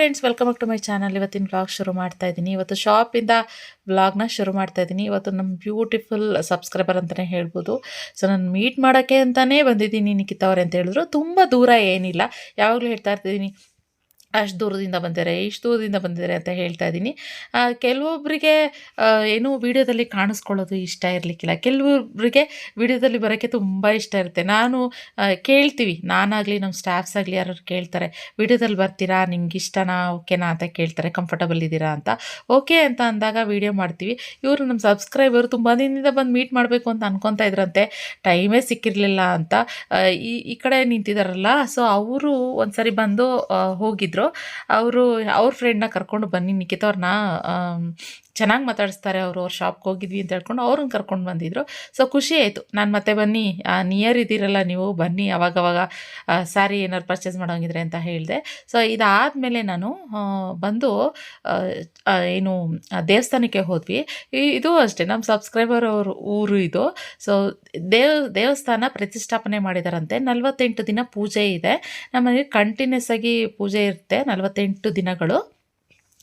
Friends welcome back to my channel ಇವತ್ತಿನ vlog ಶುರು ಮಾಡ್ತಾ ಇದ್ದೀನಿ ಇವತ್ತು ಶಾಪಿಂದ ವ್ಲಾಗ್ನ ಶುರು ಮಾಡ್ತಾ ಇದ್ದೀನಿ ಇವತ್ತು ನಮ್ಮ ಬ್ಯೂಟಿಫುಲ್ ಸಬ್ಸ್ಕ್ರೈಬರ್ ಅಂತಲೇ ಹೇಳ್ಬೋದು. ಸೊ ನಾನು ಮೀಟ್ ಮಾಡೋಕ್ಕೆ ಅಂತಲೇ ಬಂದಿದ್ದೀನಿ ನಿಖಿತವ್ರೆ ಅಂತ ಹೇಳಿದ್ರು. ತುಂಬ ದೂರ ಏನಿಲ್ಲ. ಯಾವಾಗಲೂ ಹೇಳ್ತಾ ಇರ್ತಿದ್ದೀನಿ ಅಷ್ಟು ದೂರದಿಂದ ಬಂದಿದ್ದಾರೆ, ಇಷ್ಟು ದೂರದಿಂದ ಬಂದಿದ್ದಾರೆ ಅಂತ ಹೇಳ್ತಾ ಇದ್ದೀನಿ. ಕೆಲವೊಬ್ಬರಿಗೆ ಏನು ವಿಡಿಯೋದಲ್ಲಿ ಕಾಣಿಸ್ಕೊಳ್ಳೋದು ಇಷ್ಟ ಇರಲಿಕ್ಕಿಲ್ಲ. ಕೆಲವೊಬ್ಬರಿಗೆ ವಿಡಿಯೋದಲ್ಲಿ ಬರೋಕ್ಕೆ ತುಂಬ ಇಷ್ಟ ಇರುತ್ತೆ. ನಾನು ಕೇಳ್ತೀವಿ. ನಾನಾಗಲಿ ನಮ್ಮ ಸ್ಟಾಫ್ಸ್ ಆಗಲಿ ಯಾರು ಕೇಳ್ತಾರೆ, ವಿಡಿಯೋದಲ್ಲಿ ಬರ್ತೀರಾ? ನಿಮ್ಗೆ ಇಷ್ಟನಾ? ಓಕೆನಾ? ಅಂತ ಕೇಳ್ತಾರೆ. ಕಂಫರ್ಟಬಲ್ ಇದ್ದೀರಾ? ಅಂತ. ಓಕೆ ಅಂತ ಅಂದಾಗ ವಿಡಿಯೋ ಮಾಡ್ತೀವಿ. ಇವರು ನಮ್ಮ ಸಬ್ಸ್ಕ್ರೈಬರ್ ತುಂಬ ದಿನದಿಂದ ಬಂದು ಮೀಟ್ ಮಾಡಬೇಕು ಅಂತ ಅನ್ಕೊತಾ ಇದ್ರಂತೆ. ಟೈಮೇ ಸಿಕ್ಕಿರಲಿಲ್ಲ ಅಂತ. ಈ ಈ ಕಡೆ ನಿಂತಿದ್ದಾರಲ್ಲ ಸೊ ಅವರು ಒಂದ್ಸರಿ ಬಂದು ಹೋಗಿದ್ರು. ಅವರು ಅವ್ರ ಫ್ರೆಂಡ್ನ ಕರ್ಕೊಂಡು ಬನ್ನಿ ನಿಖಿತ ಅವ್ರನ್ನ ಚೆನ್ನಾಗಿ ಮಾತಾಡಿಸ್ತಾರೆ ಅವರು, ಅವ್ರ ಶಾಪ್ಗೆ ಹೋಗಿದ್ವಿ ಅಂತ ಹೇಳ್ಕೊಂಡು ಅವ್ರನ್ನ ಕರ್ಕೊಂಡು ಬಂದಿದ್ರು. ಸೊ ಖುಷಿ ಆಯಿತು. ನಾನು ಮತ್ತೆ ಬನ್ನಿ ನಿಯರ್ ಇದ್ದೀರಲ್ಲ ನೀವು, ಬನ್ನಿ ಅವಾಗವಾಗ ಸ್ಯಾರಿ ಏನಾದ್ರು ಪರ್ಚೇಸ್ ಮಾಡೋಂಗಿದ್ರೆ ಅಂತ ಹೇಳಿದೆ. ಸೊ ಇದಾದಮೇಲೆ ನಾನು ಬಂದು ಏನು ದೇವಸ್ಥಾನಕ್ಕೆ ಹೋದ್ವಿ. ಇದು ಅಷ್ಟೇ ನಮ್ಮ ಸಬ್ಸ್ಕ್ರೈಬರ್ ಅವ್ರ, ಊರು ಇದು. ಸೊ ದೇವ, ದೇವಸ್ಥಾನ ಪ್ರತಿಷ್ಠಾಪನೆ ಮಾಡಿದಾರಂತೆ. ನಲವತ್ತೆಂಟು ದಿನ ಪೂಜೆ ಇದೆ. ನಮಗೆ ಕಂಟಿನ್ಯೂಸ್ ಆಗಿ ಪೂಜೆ ಇರುತ್ತೆ, ನಲವತ್ತೆಂಟು ದಿನಗಳು.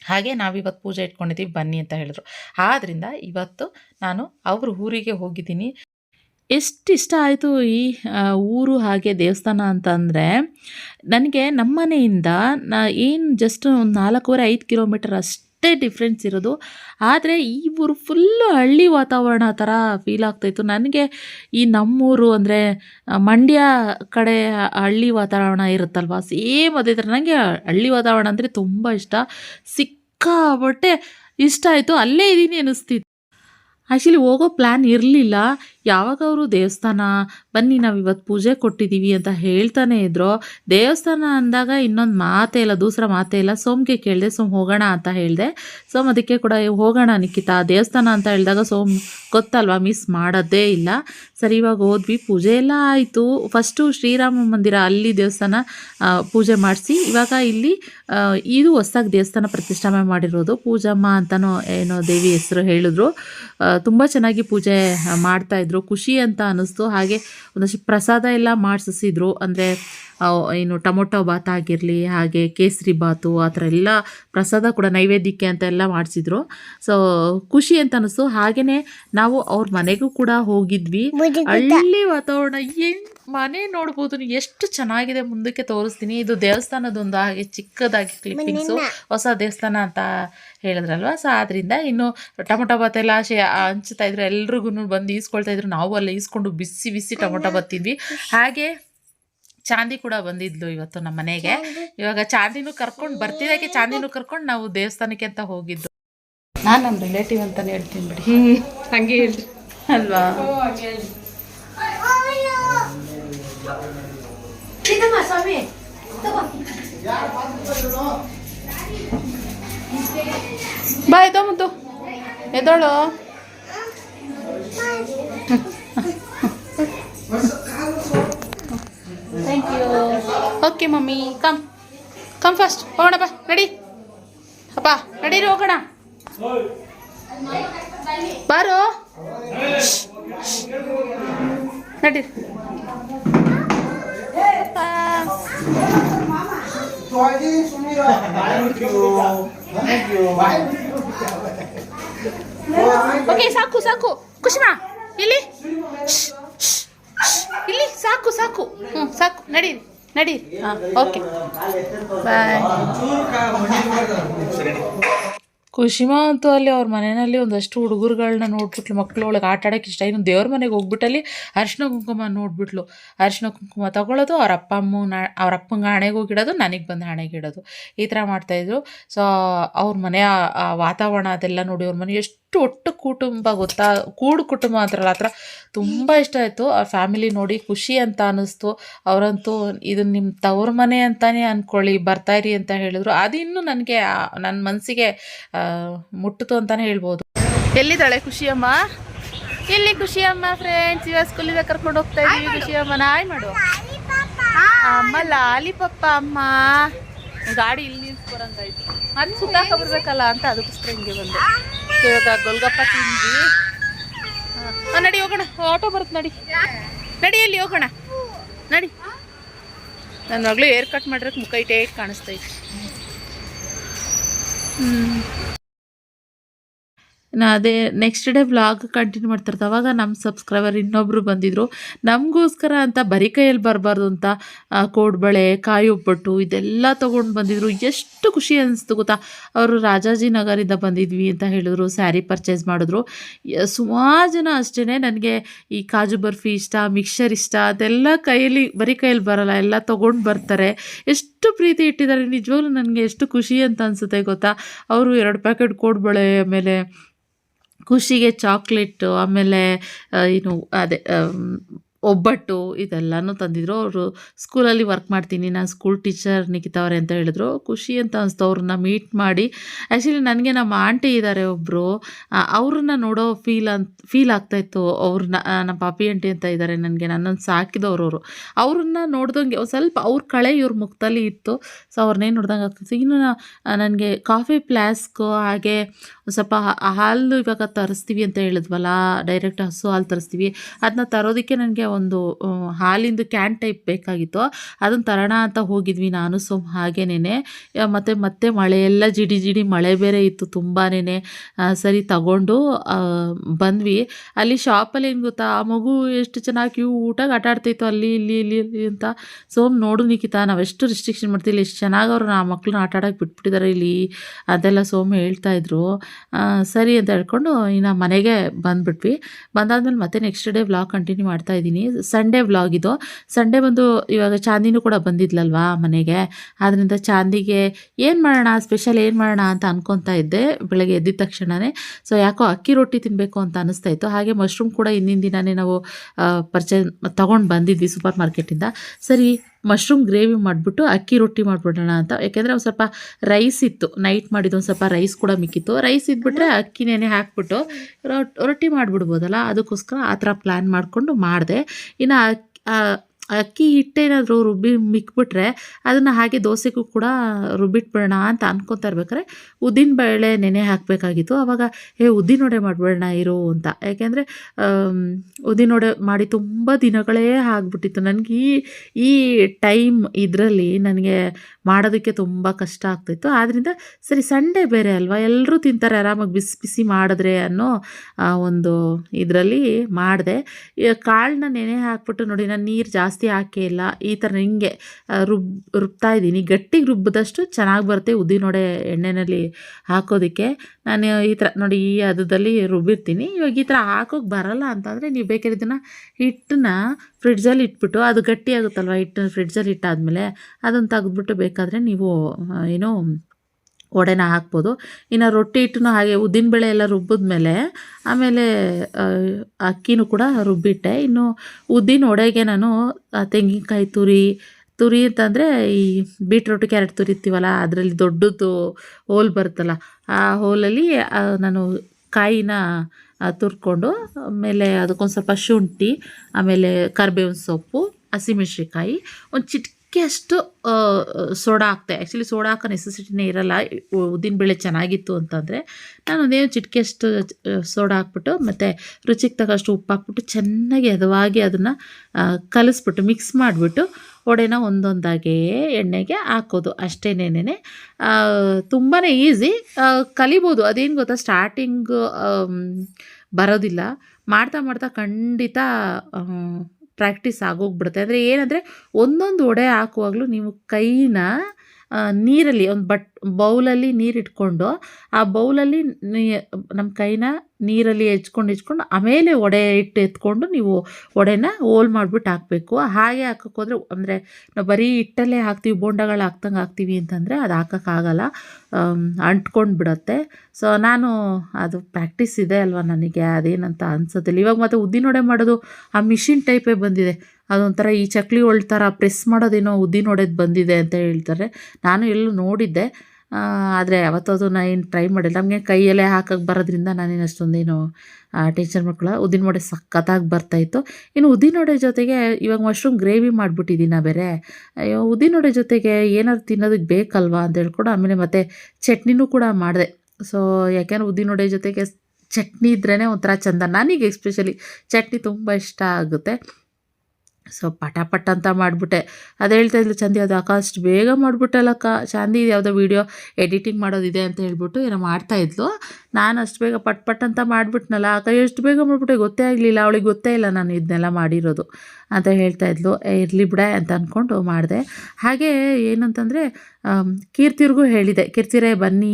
ಹಾಗೆ ನಾವಿವತ್ತು ಪೂಜೆ ಇಟ್ಕೊಂಡಿದ್ದೀವಿ, ಬನ್ನಿ ಅಂತ ಹೇಳಿದ್ರು. ಆದ್ದರಿಂದ ಇವತ್ತು ನಾನು ಅವ್ರ ಊರಿಗೆ ಹೋಗಿದ್ದೀನಿ. ಎಷ್ಟು ಇಷ್ಟ ಆಯಿತು ಈ ಊರು ಹಾಗೆ ದೇವಸ್ಥಾನ ಅಂತಂದರೆ ನನಗೆ ನಮ್ಮನೆಯಿಂದ ನಾ, ಏನು ಜಸ್ಟ್ ಒಂದು ನಾಲ್ಕೂವರೆ, ಐದು ಕಿಲೋಮೀಟರ್ ಅಷ್ಟೇ ಡಿಫ್ರೆನ್ಸ್ ಇರೋದು. ಆದರೆ ಈ ಊರು ಫುಲ್ಲು ಹಳ್ಳಿ ವಾತಾವರಣ ಥರ ಫೀಲ್ ಆಗ್ತಾಯಿತ್ತು ನನಗೆ ಈ ನಮ್ಮೂರು ಅಂದರೆ ಮಂಡ್ಯ ಕಡೆ ಹಳ್ಳಿ ವಾತಾವರಣ ಇರುತ್ತಲ್ವ, ಸೇಮ್ ಅದೇ ಥರ ನನಗೆ ಹಳ್ಳಿ ವಾತಾವರಣ ಅಂದರೆ ತುಂಬ ಇಷ್ಟ. ಸಿಕ್ಕಾಬಟ್ಟೆ ಇಷ್ಟ ಆಯಿತು ಅಲ್ಲೇ ಇದ್ದೀನಿ ಅನ್ನಿಸ್ತಿತ್ತು. ಆ್ಯಕ್ಚುಲಿ ಹೋಗೋ ಪ್ಲ್ಯಾನ್ ಇರಲಿಲ್ಲ. ಯಾವಾಗ ಅವರು ದೇವಸ್ಥಾನ, ಬನ್ನಿ ನಾವು ಇವತ್ತು ಪೂಜೆ ಕೊಟ್ಟಿದ್ದೀವಿ ಅಂತ ಹೇಳ್ತಾನೆ ಇದ್ರು, ದೇವಸ್ಥಾನ ಅಂದಾಗ ಇನ್ನೊಂದು ಮಾತೇ ಇಲ್ಲ, ದೂಸರ ಮಾತೇ ಇಲ್ಲ, ಸೋಮ್ಗೆ ಕೇಳಿದೆ ಸೋಮ್ ಹೋಗೋಣ ಅಂತ ಹೇಳಿದೆ. ಸೋಮ್ ಅದಕ್ಕೆ ಕೂಡ ಹೋಗೋಣ ನಿಖಿತಾ, ದೇವಸ್ಥಾನ ಅಂತ ಹೇಳಿದಾಗ ಸೋಮ್ ಗೊತ್ತಲ್ವಾ, ಮಿಸ್ ಮಾಡೋದೇ ಇಲ್ಲ. ಸರಿ, ಇವಾಗ ಹೋದ್ವಿ, ಪೂಜೆ ಎಲ್ಲ ಆಯಿತು. ಫಸ್ಟು ಶ್ರೀರಾಮ ಮಂದಿರ ಅಲ್ಲಿ ದೇವಸ್ಥಾನ ಪೂಜೆ ಮಾಡಿಸಿ, ಇವಾಗ ಇಲ್ಲಿ ಇದು ಹೊಸ್ದಾಗಿ ದೇವಸ್ಥಾನ ಪ್ರತಿಷ್ಠಾಪನೆ ಮಾಡಿರೋದು, ಪೂಜಮ್ಮ ಅಂತಲೂ ಏನೋ ದೇವಿ ಹೆಸರು ಹೇಳಿದ್ರು. ತುಂಬ ಚೆನ್ನಾಗಿ ಪೂಜೆ ಮಾಡ್ತಾಯಿದ್ರು ಖುಷಿ ಅಂತ ಅನ್ನಿಸ್ತು. ಹಾಗೆ ಒಂದಷ್ಟು ಪ್ರಸಾದ ಎಲ್ಲ ಮಾಡಿಸಿದ್ರು ಅಂದರೆ ಏನು ಟೊಮೊಟೊ ಬಾತ್ ಆಗಿರಲಿ ಹಾಗೆ ಕೇಸರಿ ಬಾತು ಆ ಥರ ಎಲ್ಲ ಪ್ರಸಾದ ಕೂಡ ನೈವೇದ್ಯಕ್ಕೆ ಅಂತ ಎಲ್ಲ ಮಾಡಿಸಿದ್ರು. ಸೊ ಖುಷಿ ಅಂತ ಅನಿಸ್ತು ಹಾಗೆಯೇ ನಾವು ಅವ್ರ ಮನೆಗೂ ಕೂಡ ಹೋಗಿದ್ವಿ. ಹಳ್ಳಿ ವಾತಾವರಣ ಏನು ಮನೆ ನೋಡ್ಬೋದು ಎಷ್ಟು ಚೆನ್ನಾಗಿದೆ ಮುಂದಕ್ಕೆ ತೋರಿಸ್ತೀನಿ. ಇದು ದೇವಸ್ಥಾನದೊಂದು ಹಾಗೆ ಚಿಕ್ಕದಾಗಿ ಕ್ಲಿಪ್ಪಿಂಗ್ಸು ಹೊಸ ದೇವಸ್ಥಾನ ಅಂತ ಹೇಳಿದ್ರಲ್ವ? ಸೊ ಆದ್ರಿಂದ ಇನ್ನು ಟೊಮೊಟೊ ಬಾತ್ ಎಲ್ಲ ಶೇ ಹಂಚ್ತಾ ಇದ್ರು. ಎಲ್ರಿಗೂ ಬಂದು ಈಸ್ಕೊಳ್ತಾ ಇದ್ರು. ನಾವು ಅಲ್ಲಿ ಈಸ್ಕೊಂಡು ಬಿಸಿ ಬಿಸಿ ಟೊಮೊಟೊ ಬತ್ತಿದ್ವಿ ಹಾಗೆ ಚಾಂದಿ ಕೂಡ ಬಂದಿದ್ಲು ಇವತ್ತು ನಮ್ಮ ಮನೆಗೆ. ಇವಾಗ ಚಾಂದಿನೂ ಕರ್ಕೊಂಡು ಬರ್ತಿದ್ದಕ್ಕೆ ಚಾಂದಿನೂ ಕರ್ಕೊಂಡು ನಾವು ದೇವಸ್ಥಾನಕ್ಕೆ ಅಂತ ಹೋಗಿದ್ದು. ನಾನು ನಮ್ಮ ರಿಲೇಟಿವ್ ಅಂತಾನೆ ಹೇಳ್ತೀನಿ ಬಿಡಿ. ಹ್ಞೂ ಹಂಗೆ ಹೇಳ್ರಿ. ಅಲ್ವಾ? ಬಾಯ್ ಮುದ್ದು. ಎದೋಳು okay mummy come come first ಹೋಗೋಣ ಬಾ ನಡಿ ಅಪ್ಪ ನಡೀರಿ ಹೋಗೋಣ ಬಾರೋ ನಡೀರಿ ಓಕೆ ಸಾಕು ಸಾಕು ಕುಸುಮಾ ಇಲ್ಲಿ ಶ್ಶ್, ಶ್ಶ್, ಶ್ಶ್. ಇಲ್ಲಿ, ಸಾಕು ಸಾಕು. ಹ್ಞೂ ಸಾಕು. ನಡೀರಿ ನಡಿ ಹಾಂ, ಓಕೆ. ಬಾಯ್ ಖುಷಿಮಾ ಅಂತೂ ಅಲ್ಲಿ ಅವ್ರ ಮನೆಯಲ್ಲಿ ಒಂದಷ್ಟು ಹುಡುಗರುಗಳನ್ನ ನೋಡ್ಬಿಟ್ಲು. ಮಕ್ಕಳು ಒಳಗೆ ಆಟ ಆಡೋಕೆ ಇಷ್ಟ. ಇನ್ನು ದೇವ್ರ ಮನೆಗೆ ಹೋಗ್ಬಿಟ್ಟಲ್ಲಿ ಅರಿಶಿನ ಕುಂಕುಮ ನೋಡ್ಬಿಟ್ಲು. ಅರಿಶಿನ ಕುಂಕುಮ ತಗೊಳ್ಳೋದು, ಅವ್ರ ಅಪ್ಪ ಅಮ್ಮ ನಾ, ಅವ್ರ ಅಪ್ಪಂಗೆ ಹಣೆಗೆ ಹೋಗಿಡೋದು, ನನಗೆ ಬಂದು ಹಣೆಗೆ ಇಡೋದು. ಈ ಥರ ಮಾಡ್ತಾಯಿದ್ರು ಸೊ ಅವ್ರ ಮನೆಯ ವಾತಾವರಣ ಅದೆಲ್ಲ ನೋಡಿ, ಅವ್ರ ಮನೆ ಎಷ್ಟು ಒಟ್ಟು ಕುಟುಂಬ ಗೊತ್ತಾ? ಕೂಡು ಕುಟುಂಬ ಅಂತಾರಲ್ಲ ಆ ಥರ ತುಂಬ ಇಷ್ಟ ಆಯಿತು. ಆ ಫ್ಯಾಮಿಲಿ ನೋಡಿ ಖುಷಿ ಅಂತ ಅನ್ನಿಸ್ತು. ಅವರಂತೂ ಇದು ನಿಮ್ಮ ತವ್ರ ಮನೆ ಅಂತಾನೆ ಅಂದ್ಕೊಳ್ಳಿ ಬರ್ತಾಯಿರಿ ಅಂತ ಹೇಳಿದ್ರು. ಅದು ಇನ್ನೂ ನನಗೆ ನನ್ನ ಮನಸ್ಸಿಗೆ ಮುಟ್ಟಿತು ಅಂತಲೇ ಹೇಳ್ಬೋದು. ಎಲ್ಲಿದ್ದಾಳೆ ಖುಷಿಯಮ್ಮ? ಇಲ್ಲಿ ಖುಷಿಯಮ್ಮ ಫ್ರೆಂಡ್ಸ್ ಇವಾಗ ಸ್ಕೂಲಿಂದ ಕರ್ಕೊಂಡು ಹೋಗ್ತಾ ಇದ್ದೀವಿ ಖುಷಿಯಮ್ಮ ನಾಯ್ ಮಾಡು. ಅಮ್ಮ ಲಾಲಿಪಪ್ಪ ಅಮ್ಮ. ಗಾಡಿ ಇಲ್ಲಿ ನಿಲ್ಸ್ಕೊರಂಗಾಯ್ತು ಅದು ಸುತ್ತಾಕ ಬರ್ಬೇಕಲ್ಲ ಅಂತ ಅದಕ್ಕೋಸ್ಕರ ಹಿಂಗೆ ಬಂದೆ. ಇವಾಗ ಗೊಲ್ಗಪ್ಪ ತಿಂದ್ವಿ. ನಡಿ ಹೋಗೋಣ. ಆಟೋ ಬರುತ್ತೆ, ನಡಿ. ನಡಿ ಅಲ್ಲಿ ಹೋಗೋಣ. ನಡಿ. ನನ್ನ ಮಗಳು ಏರ್ ಕಟ್ ಮಾಡಿರೋಕೆ ಮುಖ ಇಟ್ಟೇ ಕಾಣಿಸ್ತೈತಿ ಹ್ಞೂ ಅದೇ ನೆಕ್ಸ್ಟ್ ಡೇ ವ್ಲಾಗ್ ಕಂಟಿನ್ಯೂ ಮಾಡ್ತಿರ್ತಾರೆ ಅವಾಗ ನಮ್ಮ ಸಬ್ಸ್ಕ್ರೈಬರ್ ಇನ್ನೊಬ್ಬರು ಬಂದಿದ್ದರು ನಮಗೋಸ್ಕರ ಅಂತ ಬರೀ ಕೈಯಲ್ಲಿ ಬರಬಾರ್ದು ಅಂತ ಕೋಡ್ಬಳೆ, ಕಾಯಿ ಒಬ್ಬಟ್ಟು ಇದೆಲ್ಲ ತೊಗೊಂಡು ಬಂದಿದ್ರು. ಎಷ್ಟು ಖುಷಿ ಅನಿಸ್ತು ಗೊತ್ತಾ? ಅವರು ರಾಜಾಜಿನಗರಿಂದ ಬಂದಿದ್ವಿ ಅಂತ ಹೇಳಿದ್ರು ಸ್ಯಾರಿ ಪರ್ಚೇಸ್ ಮಾಡಿದ್ರು. ಸುಮಾರು ಜನ ಅಷ್ಟೇ ನನಗೆ ಈ ಕಾಜು ಬರ್ಫಿ ಇಷ್ಟ ಮಿಕ್ಸರ್ ಇಷ್ಟ, ಅದೆಲ್ಲ ಕೈಯಲ್ಲಿ, ಬರೀ ಕೈಯಲ್ಲಿ ಬರಲ್ಲ, ಎಲ್ಲ ತೊಗೊಂಡು ಬರ್ತಾರೆ. ಎಷ್ಟು ಪ್ರೀತಿ ಇಟ್ಟಿದ್ದಾರೆ. ನಿಜವಾಗ್ಲೂ ನನಗೆ ಎಷ್ಟು ಖುಷಿ ಅಂತ ಅನಿಸುತ್ತೆ ಗೊತ್ತಾ? ಅವರು ಎರಡು ಪ್ಯಾಕೆಟ್ ಕೋಡ್ಬಳೆ, ಆಮೇಲೆ ಖುಷಿಗೆ ಚಾಕ್ಲೇಟು ಆಮೇಲೆ ಏನು, ಅದೇ ಒಬ್ಬಟ್ಟು ಇದೆಲ್ಲನೂ ತಂದಿದ್ರು. ಅವರು ಸ್ಕೂಲಲ್ಲಿ ವರ್ಕ್ ಮಾಡ್ತೀನಿ, ನಾನು ಸ್ಕೂಲ್ ಟೀಚರ್ ನಿಖಿತಾ ಅವರೇ ಅಂತ ಹೇಳಿದ್ರು. ಖುಷಿ ಅಂತ ಅನಿಸ್ತು ಅವ್ರನ್ನ ಮೀಟ್ ಮಾಡಿ. ಆ್ಯಕ್ಚುಲಿ ನನಗೆ ನಮ್ಮ ಆಂಟಿ ಇದ್ದಾರೆ ಒಬ್ಬರು ಅವ್ರನ್ನ ನೋಡೋ ಫೀಲ್ ಅಂತ ಫೀಲ್ ಆಗ್ತಾಯಿತ್ತು ಅವ್ರನ್ನ ನಮ್ಮ ಪಾಪಿ ಆಂಟಿ ಅಂತ ಇದ್ದಾರೆ ನನಗೆ. ನನ್ನನ್ನು ಸಾಕಿದವರು ಅವರು. ಅವ್ರನ್ನ ನೋಡ್ದಂಗೆ ಸ್ವಲ್ಪ ಅವ್ರ ಕಳೆ ಇವ್ರ ಮುಖದಲ್ಲಿ ಇತ್ತು. ಸೊ ಅವ್ರನ್ನೇ ನೋಡ್ದಂಗೆ ಆಗ್ತಿತ್ತು. ಇನ್ನು ನನಗೆ ಕಾಫಿ ಫ್ಲಾಸ್ಕು ಹಾಗೆ ಸ್ವಲ್ಪ ಹಾಲು ಇವಾಗ ತರಿಸ್ತೀವಿ ಅಂತ ಹೇಳಿದ್ವಲ್ಲ ಡೈರೆಕ್ಟ್ ಹಸು ಹಾಲು ತರಿಸ್ತೀವಿ. ಅದನ್ನ ತರೋದಕ್ಕೆ ನನಗೆ ಒಂದು ಹಾಲಿಂದು ಕ್ಯಾನ್ ಟೈಪ್ ಬೇಕಾಗಿತ್ತು. ಅದನ್ನು ತರೋಣ ಅಂತ ಹೋಗಿದ್ವಿ ನಾನು ಸೊ ಹಾಗೇನೆ ಮತ್ತು ಮತ್ತೆ ಮಳೆ ಎಲ್ಲ ಜಿಡಿ ಜಿಡಿ ಮಳೆ ಬೇರೆ ಇತ್ತು ತುಂಬಾ ಸರಿ ತಗೊಂಡು ಬಂದ್ವಿ. ಅಲ್ಲಿ ಶಾಪಲ್ಲಿ ಏನು ಗೊತ್ತಾ ಆ ಮಗು ಎಷ್ಟು ಚೆನ್ನಾಗಿ ಕ್ಯೂ ಊಟಾಗಿ ಆಟ ಅಲ್ಲಿ ಇಲ್ಲಿ ಇಲ್ಲಿ ಇಲ್ಲಿ ಅಂತ. ಸೋಮ್ ನೋಡು ನಿಖಿತಾ ನಾವೆಷ್ಟು ರಿಸ್ಟ್ರಿಕ್ಷನ್ ಮಾಡ್ತೀವಿ ಎಷ್ಟು ಚೆನ್ನಾಗಿ ಅವರು ಆ ಮಕ್ಕಳನ್ನ ಆಟಾಡೋಕೆ ಬಿಟ್ಬಿಟ್ಟಿದ್ದಾರೆ ಇಲ್ಲಿ ಅದೆಲ್ಲ ಸೋಮ್ ಹೇಳ್ತಾ ಇದ್ರು. ಆ, ಸರಿ ಅಂತ ಹೇಳ್ಕೊಂಡು ಇನ್ನು ಮನೆಗೆ ಬಂದುಬಿಟ್ವಿ. ಬಂದಾದ್ಮೇಲೆ ಮತ್ತೆ ನೆಕ್ಸ್ಟ್ ಡೇ ವ್ಲಾಗ್ ಕಂಟಿನ್ಯೂ ಮಾಡ್ತಾ ಇದ್ದೀನಿ. ಸಂಡೇ ವ್ಲಾಗ್ ಇದು. ಸಂಡೇ ಬಂದು ಇವಾಗ ಚಾಂದಿನೂ ಕೂಡ ಬಂದಿದ್ಲಲ್ವಾ ಮನೆಗೆ. ಆದ್ದರಿಂದ ಚಾಂದಿಗೆ ಏನು ಮಾಡೋಣ ಸ್ಪೆಷಲ್ ಏನು ಮಾಡೋಣ ಅಂತ ಅನ್ಕೊತಾ ಇದ್ದೆ ಬೆಳಗ್ಗೆ ಎದ್ದಿದ ತಕ್ಷಣವೇ ಸೊ ಯಾಕೋ ಅಕ್ಕಿ ರೊಟ್ಟಿ ತಿನ್ನಬೇಕು ಅಂತ ಅನಿಸ್ತಾ ಇತ್ತು. ಹಾಗೆ ಮಶ್ರೂಮ್ ಕೂಡ ಹಿಂದಿನ ದಿನವೇ ನಾವು ಪರ್ಚೇಸ್ ತೊಗೊಂಡು ಬಂದಿದ್ವಿ ಸೂಪರ್ ಮಾರ್ಕೆಟಿಂದ ಸರಿ ಮಶ್ರೂಮ್ ಗ್ರೇವಿ ಮಾಡಿಬಿಟ್ಟು ಅಕ್ಕಿ ರೊಟ್ಟಿ ಮಾಡಿಬಿಡೋಣ ಅಂತ. ಯಾಕೆಂದರೆ ಒಂದು ಸ್ವಲ್ಪ ರೈಸ್ ಇತ್ತು. ನೈಟ್ ಮಾಡಿದ್ದು ಒಂದು ಸ್ವಲ್ಪ ರೈಸ್ ಕೂಡ ಮಿಕ್ಕಿತ್ತು. ರೈಸ್ ಇದ್ಬಿಟ್ರೆ ಅಕ್ಕಿ ನೆನೆ ಹಾಕ್ಬಿಟ್ಟು ರೊಟ್- ರೊಟ್ಟಿ ಮಾಡಿಬಿಡ್ಬೋದಲ್ಲ? ಅದಕ್ಕೋಸ್ಕರ ಆ ಥರ ಪ್ಲ್ಯಾನ್ ಮಾಡಿಕೊಂಡು ಮಾಡಿದೆ. ಇನ್ನು ಅಕ್ಕಿ ಹಿಟ್ಟೇನಾದರೂ ರುಬ್ಬಿ ಮಿಕ್ಬಿಟ್ರೆ ಅದನ್ನು ಹಾಗೆ ದೋಸೆಗೂ ಕೂಡ ರುಬ್ಬಿಟ್ಬಿಡೋಣ ಅಂತ ಅಂದ್ಕೊತಾ ಇರ್ಬೇಕಾದ್ರೆ ಉದ್ದಿನ ಬೇಳೆ ನೆನೆ ಹಾಕಬೇಕಾಗಿತ್ತು. ಆವಾಗ ಏ, ಉದ್ದಿನ ವಡೆ ಮಾಡಿಬಿಡೋಣ, ಇರು ಅಂತ. ಯಾಕೆಂದರೆ ಉದ್ದಿನ ವಡೆ ಮಾಡಿ ತುಂಬ ದಿನಗಳೇ ಆಗಿಬಿಟ್ಟಿತ್ತು. ನನಗೆ ಈ ಈ ಟೈಮ್ ಇದರಲ್ಲಿ ನನಗೆ ಮಾಡೋದಕ್ಕೆ ತುಂಬ ಕಷ್ಟ ಆಗ್ತಿತ್ತು. ಆದ್ದರಿಂದ ಸರಿ, ಸಂಡೇ ಬೇರೆ ಅಲ್ವಾ? ಎಲ್ಲರೂ ತಿಂತಾರೆ, ಆರಾಮಾಗಿ ಬಿಸಿ ಬಿಸಿ ಮಾಡಿದ್ರೆ ಅನ್ನೋ ಒಂದು ಇದರಲ್ಲಿ ಮಾಡಿದೆ. ಕಾಳನ್ನ ನೆನೆ ಹಾಕ್ಬಿಟ್ಟು ನೋಡಿ, ನಾನು ನೀರು ಜಾಸ್ತಿ ಹಾಕೇ ಇಲ್ಲ ಈ ಥರ ಹಿಂಗೆ ರುಬ್, ರುಬ್ತಾ ಇದ್ದೀನಿ. ಗಟ್ಟಿಗೆ ರುಬ್ಬಿದಷ್ಟು ಚೆನ್ನಾಗಿ ಬರುತ್ತೆ ಉದ್ದಿನೊಡೆ ಎಣ್ಣೆಯಲ್ಲಿ ಹಾಕೋದಕ್ಕೆ. ನಾನು ಈ ಥರ ನೋಡಿ, ಈ ಹದದಲ್ಲಿ ರುಬ್ಬಿರ್ತೀನಿ. ಇವಾಗ ಈ ಥರ ಹಾಕೋಕೆ ಬರಲ್ಲ ಅಂತಂದರೆ ನೀವು ಬೇಕಾದ್ರೆ ಇದನ್ನು ಹಿಟ್ಟನ್ನ ಫ್ರಿಡ್ಜಲ್ಲಿ ಇಟ್ಬಿಟ್ಟು, ಅದು ಗಟ್ಟಿ ಆಗುತ್ತಲ್ವ ಹಿಟ್ಟು ಫ್ರಿಡ್ಜಲ್ಲಿ ಇಟ್ಟಾದಮೇಲೆ, ಅದನ್ನು ತೆಗೆದ್ಬಿಟ್ಟು ಬೇಕಾದರೆ ನೀವು ಏನೋ ವಡೆನ ಹಾಕ್ಬೋದು. ಇನ್ನು ರೊಟ್ಟಿ ಹಿಟ್ಟನ್ನು ಹಾಗೆ ಉದ್ದಿನಬೇಳೆ ಎಲ್ಲ ರುಬ್ಬಿದ್ಮೇಲೆ ಆಮೇಲೆ ಅಕ್ಕಿನೂ ಕೂಡ ರುಬ್ಬಿಟ್ಟೆ. ಇನ್ನು ಉದ್ದಿನ ವಡೆಗೆ ನಾನು ತೆಂಗಿನಕಾಯಿ ತುರಿ ತುರಿ ಅಂತಂದರೆ ಈ ಬೀಟ್ರೋಟು ಕ್ಯಾರೆಟ್ ತುರಿತೀವಲ್ಲ ಅದರಲ್ಲಿ ದೊಡ್ಡದು ಹೋಲ್ ಬರುತ್ತಲ್ಲ, ಆ ಹೋಲಲ್ಲಿ ನಾನು ಕಾಯಿನ ತುರ್ಕೊಂಡು, ಆಮೇಲೆ ಅದಕ್ಕೊಂದು ಸ್ವಲ್ಪ ಶುಂಠಿ, ಆಮೇಲೆ ಕರ್ಬೇವಿನ ಸೊಪ್ಪು, ಹಸಿಮೆಣ್ಸಿನ್ಕಾಯಿ, ಒಂದು ಚಿಟಿಕೆಯಷ್ಟು ಅಷ್ಟು ಸೋಡಾ ಹಾಕ್ತೆ. ಆ್ಯಕ್ಚುಲಿ ಸೋಡಾ ಹಾಕೋ ನೆಸೆಸಿಟಿನೇ ಇರಲ್ಲ. ಉದ್ದಿನಬೇಳೆ ಚೆನ್ನಾಗಿತ್ತು ಅಂತಂದರೆ ನಾನು ಒಂದೇ ಚಿಟಿಕೆಯಷ್ಟು ಸೋಡಾ ಹಾಕ್ಬಿಟ್ಟು ಮತ್ತು ರುಚಿಗೆ ತಗೋಷ್ಟು ಉಪ್ಪು ಹಾಕ್ಬಿಟ್ಟು ಚೆನ್ನಾಗಿ ಹದವಾಗಿ ಅದನ್ನು ಕಲಿಸ್ಬಿಟ್ಟು ಮಿಕ್ಸ್ ಮಾಡಿಬಿಟ್ಟು ವಡೆನ ಒಂದೊಂದಾಗೇ ಎಣ್ಣೆಗೆ ಹಾಕೋದು. ಅಷ್ಟೇನೇನೆ ತುಂಬಾ ಈಸಿ ಕಲಿಬೋದು. ಅದೇನು ಗೊತ್ತಾ? ಸ್ಟಾರ್ಟಿಂಗ್ ಬರೋದಿಲ್ಲ. ಮಾಡ್ತಾ ಮಾಡ್ತಾ ಖಂಡಿತ ಪ್ರಾಕ್ಟೀಸ್ ಆಗೋಗ್ಬಿಡುತ್ತೆ. ಅಂದರೆ ಏನಂದರೆ ಒಂದೊಂದು ಒಡೆ ಹಾಕುವಾಗಲೂ ನೀವು ಕೈನ ನೀರಲ್ಲಿ, ಒಂದು ಬಟ್, ಬೌಲಲ್ಲಿ ನೀರು ಇಟ್ಕೊಂಡು ಆ ಬೌಲಲ್ಲಿ ನೀ ನಮ್ಮ ಕೈನ ನೀರಲ್ಲಿ ಹೆಚ್ಕೊಂಡು ಹೆಚ್ಕೊಂಡು, ಆಮೇಲೆ ಒಡೆ ಇಟ್ಟು ಎತ್ಕೊಂಡು ನೀವು ಒಡೆನ ಹೋಲ್ ಮಾಡಿಬಿಟ್ಟು ಹಾಕಬೇಕು. ಹಾಗೆ ಹಾಕೋಕ್ಕೋದ್ರೆ ಅಂದರೆ ನಾವು ಬರೀ ಹಿಟ್ಟಲ್ಲೇ ಹಾಕ್ತೀವಿ, ಬೋಂಡಗಳು ಹಾಕ್ದಂಗೆ ಹಾಕ್ತೀವಿ ಅಂತಂದರೆ ಅದು ಹಾಕೋಕ್ಕಾಗಲ್ಲ ಅಂಟ್ಕೊಂಡು ಬಿಡುತ್ತೆ. ಸೊ ನಾನು ಅದು ಪ್ರಾಕ್ಟೀಸ್ ಇದೆ ಅಲ್ವಾ ನನಗೆ? ಅದೇನಂತ ಅನ್ಸೋದಿಲ್ಲ ಇವಾಗ ಮತ್ತೆ ಉದ್ದಿನ ವಡೆ ಮಾಡೋದು ಆ ಮಿಷಿನ್ ಟೈಪೇ ಬಂದಿದೆ. ಅದೊಂಥರ ಈ ಚಕ್ಲಿ ಒಳ್ ಪ್ರೆಸ್ ಮಾಡೋದೇನೋ ಉದ್ದಿನ ವಡೆದು ಬಂದಿದೆ ಅಂತ ಹೇಳ್ತಾರೆ. ನಾನು ಎಲ್ಲೂ ನೋಡಿದ್ದೆ. ಆದರೆ ಯಾವತ್ತೂ ಅದನ್ನು ಏನು ಟ್ರೈ ಮಾಡಿಲ್ಲ. ನಮಗೆ ಕೈಯಲ್ಲೇ ಹಾಕಕ್ಕೆ ಬರೋದ್ರಿಂದ ನಾನೇನು ಅಷ್ಟೊಂದೇನು ಟೆನ್ಷನ್ ಮಾಡ್ಕೊಳ್ಳೋ ಉದ್ದಿನ ವಡೆ ಸಖತ್ತಾಗಿ ಬರ್ತಾಯಿತ್ತು ಇನ್ನು ಉದ್ದಿನ ವಡೆ ಜೊತೆಗೆ ಇವಾಗ ಮಶ್ರೂಮ್ ಗ್ರೇವಿ ಮಾಡಿಬಿಟ್ಟಿದ್ದೀನ ಬೇರೆ. ಉದ್ದಿನ ವಡೆ ಜೊತೆಗೆ ಏನಾದ್ರು ತಿನ್ನೋದಕ್ಕೆ ಬೇಕಲ್ವಾ ಅಂತ ಹೇಳ್ಕೊಂಡು ಆಮೇಲೆ ಮತ್ತೆ ಚಟ್ನಿನೂ ಕೂಡ ಮಾಡಿದೆ. ಸೊ ಯಾಕೆಂದ್ರೆ ಉದ್ದಿನ ವಡೆ ಜೊತೆಗೆ ಚಟ್ನಿ ಇದ್ರೇ ಒಂಥರ ಚಂದ. ನನಗೆ ಎಸ್ಪೆಷಲಿ ಚಟ್ನಿ ತುಂಬ ಇಷ್ಟ ಆಗುತ್ತೆ. ಸೊ ಪಟ ಪಟ ಅಂತ ಮಾಡಿಬಿಟ್ಟೆ. ಅದು ಹೇಳ್ತಾ ಇದ್ಲು, ಚಂದಿ, ಅದು ಅಕ್ಕ ಅಷ್ಟು ಬೇಗ ಮಾಡಿಬಿಟ್ಟಲ್ಲಕ್ಕ ಚಾಂದಿ ಯಾವುದೋ ವೀಡಿಯೋ ಎಡಿಟಿಂಗ್ ಮಾಡೋದಿದೆ ಅಂತ ಹೇಳ್ಬಿಟ್ಟು ಏನೋ ಮಾಡ್ತಾಯಿದ್ಲು ನಾನು ಅಷ್ಟು ಬೇಗ ಪಟ್ ಪಟ್ ಅಂತ ಮಾಡಿಬಿಟ್ನಲ್ಲ. ಅಕ್ಕ, ಎಷ್ಟು ಬೇಗ ಮಾಡಿಬಿಟ್ಟೆ ಗೊತ್ತೇ ಆಗಲಿಲ್ಲ. ಅವಳಿಗೆ ಗೊತ್ತೇ ಇಲ್ಲ ನಾನು ಇದನ್ನೆಲ್ಲ ಮಾಡಿರೋದು. ಅಂತ ಹೇಳ್ತಾ ಇದ್ಲು. ಇರಲಿ ಬಿಡ ಅಂತ ಅಂದ್ಕೊಂಡು ಮಾಡಿದೆ. ಹಾಗೆ ಏನಂತಂದರೆ ಕೀರ್ತಿಯವ್ರಿಗೂ ಹೇಳಿದೆ. ಕೀರ್ತಿರೇ, ಬನ್ನಿ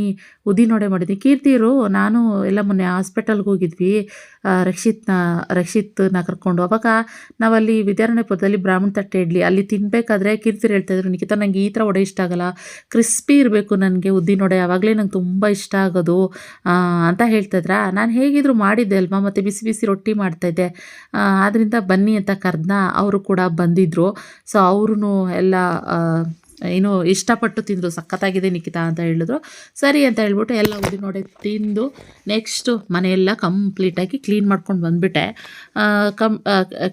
ಉದ್ದಿನೋಡೆ ಮಾಡಿದ್ವಿ ಕೀರ್ತಿಯರು ನಾನು ಎಲ್ಲ ಮೊನ್ನೆ ಹಾಸ್ಪಿಟಲ್ಗೆ ಹೋಗಿದ್ವಿ. ರಕ್ಷಿತ್ನ ರಕ್ಷಿತ್ನ ಕರ್ಕೊಂಡು. ಅವಾಗ ನಾವಲ್ಲಿ ವಿದ್ಯಾರಣ್ಯಪುರದಲ್ಲಿ ಬ್ರಾಹ್ಮಣ ತಟ್ಟೆ ಇಡ್ಲಿ. ಅಲ್ಲಿ ತಿನ್ನಬೇಕಾದ್ರೆ ಕೀರ್ತಿರು ಹೇಳ್ತಾಯಿದ್ರು ನಿಖಿತ ನನಗೆ ಈ ಥರ ವಡೆ ಇಷ್ಟ ಆಗಲ್ಲ. ಕ್ರಿಸ್ಪಿ ಇರಬೇಕು ನನಗೆ ಉದ್ದಿನ ವಡೆ ಆವಾಗಲೇ ನಂಗೆ ತುಂಬ ಇಷ್ಟ ಆಗೋದು. ಅಂತ ಹೇಳ್ತಾಯಿದ್ರಾ ನಾನು ಹೇಗಿದ್ರು ಮಾಡಿದ್ದೆ ಅಲ್ವಾ? ಮತ್ತು ಬಿಸಿ ಬಿಸಿ ರೊಟ್ಟಿ ಮಾಡ್ತಾಯಿದ್ದೆ ಆದ್ದರಿಂದ ಬನ್ನಿ ಅಂತ ಕರೆದ್ನ? ಅವರು ಕೂಡ ಬಂದಿದ್ದರು ಸೊ ಅವ್ರೂ ಎಲ್ಲ ಏನು ಇಷ್ಟಪಟ್ಟು ತಿಂದರು. ಸಖತ್ತಾಗಿದೆ ನಿಖಿತಾ ಅಂತ ಹೇಳಿದ್ರು. ಸರಿ ಅಂತ ಹೇಳ್ಬಿಟ್ಟು ಎಲ್ಲ ಉದಿ ನೋಡಿ ತಿಂದು ನೆಕ್ಸ್ಟು ಮನೆಯೆಲ್ಲ ಕಂಪ್ಲೀಟಾಗಿ ಕ್ಲೀನ್ ಮಾಡ್ಕೊಂಡು ಬಂದುಬಿಟ್ಟೆ. ಕಂ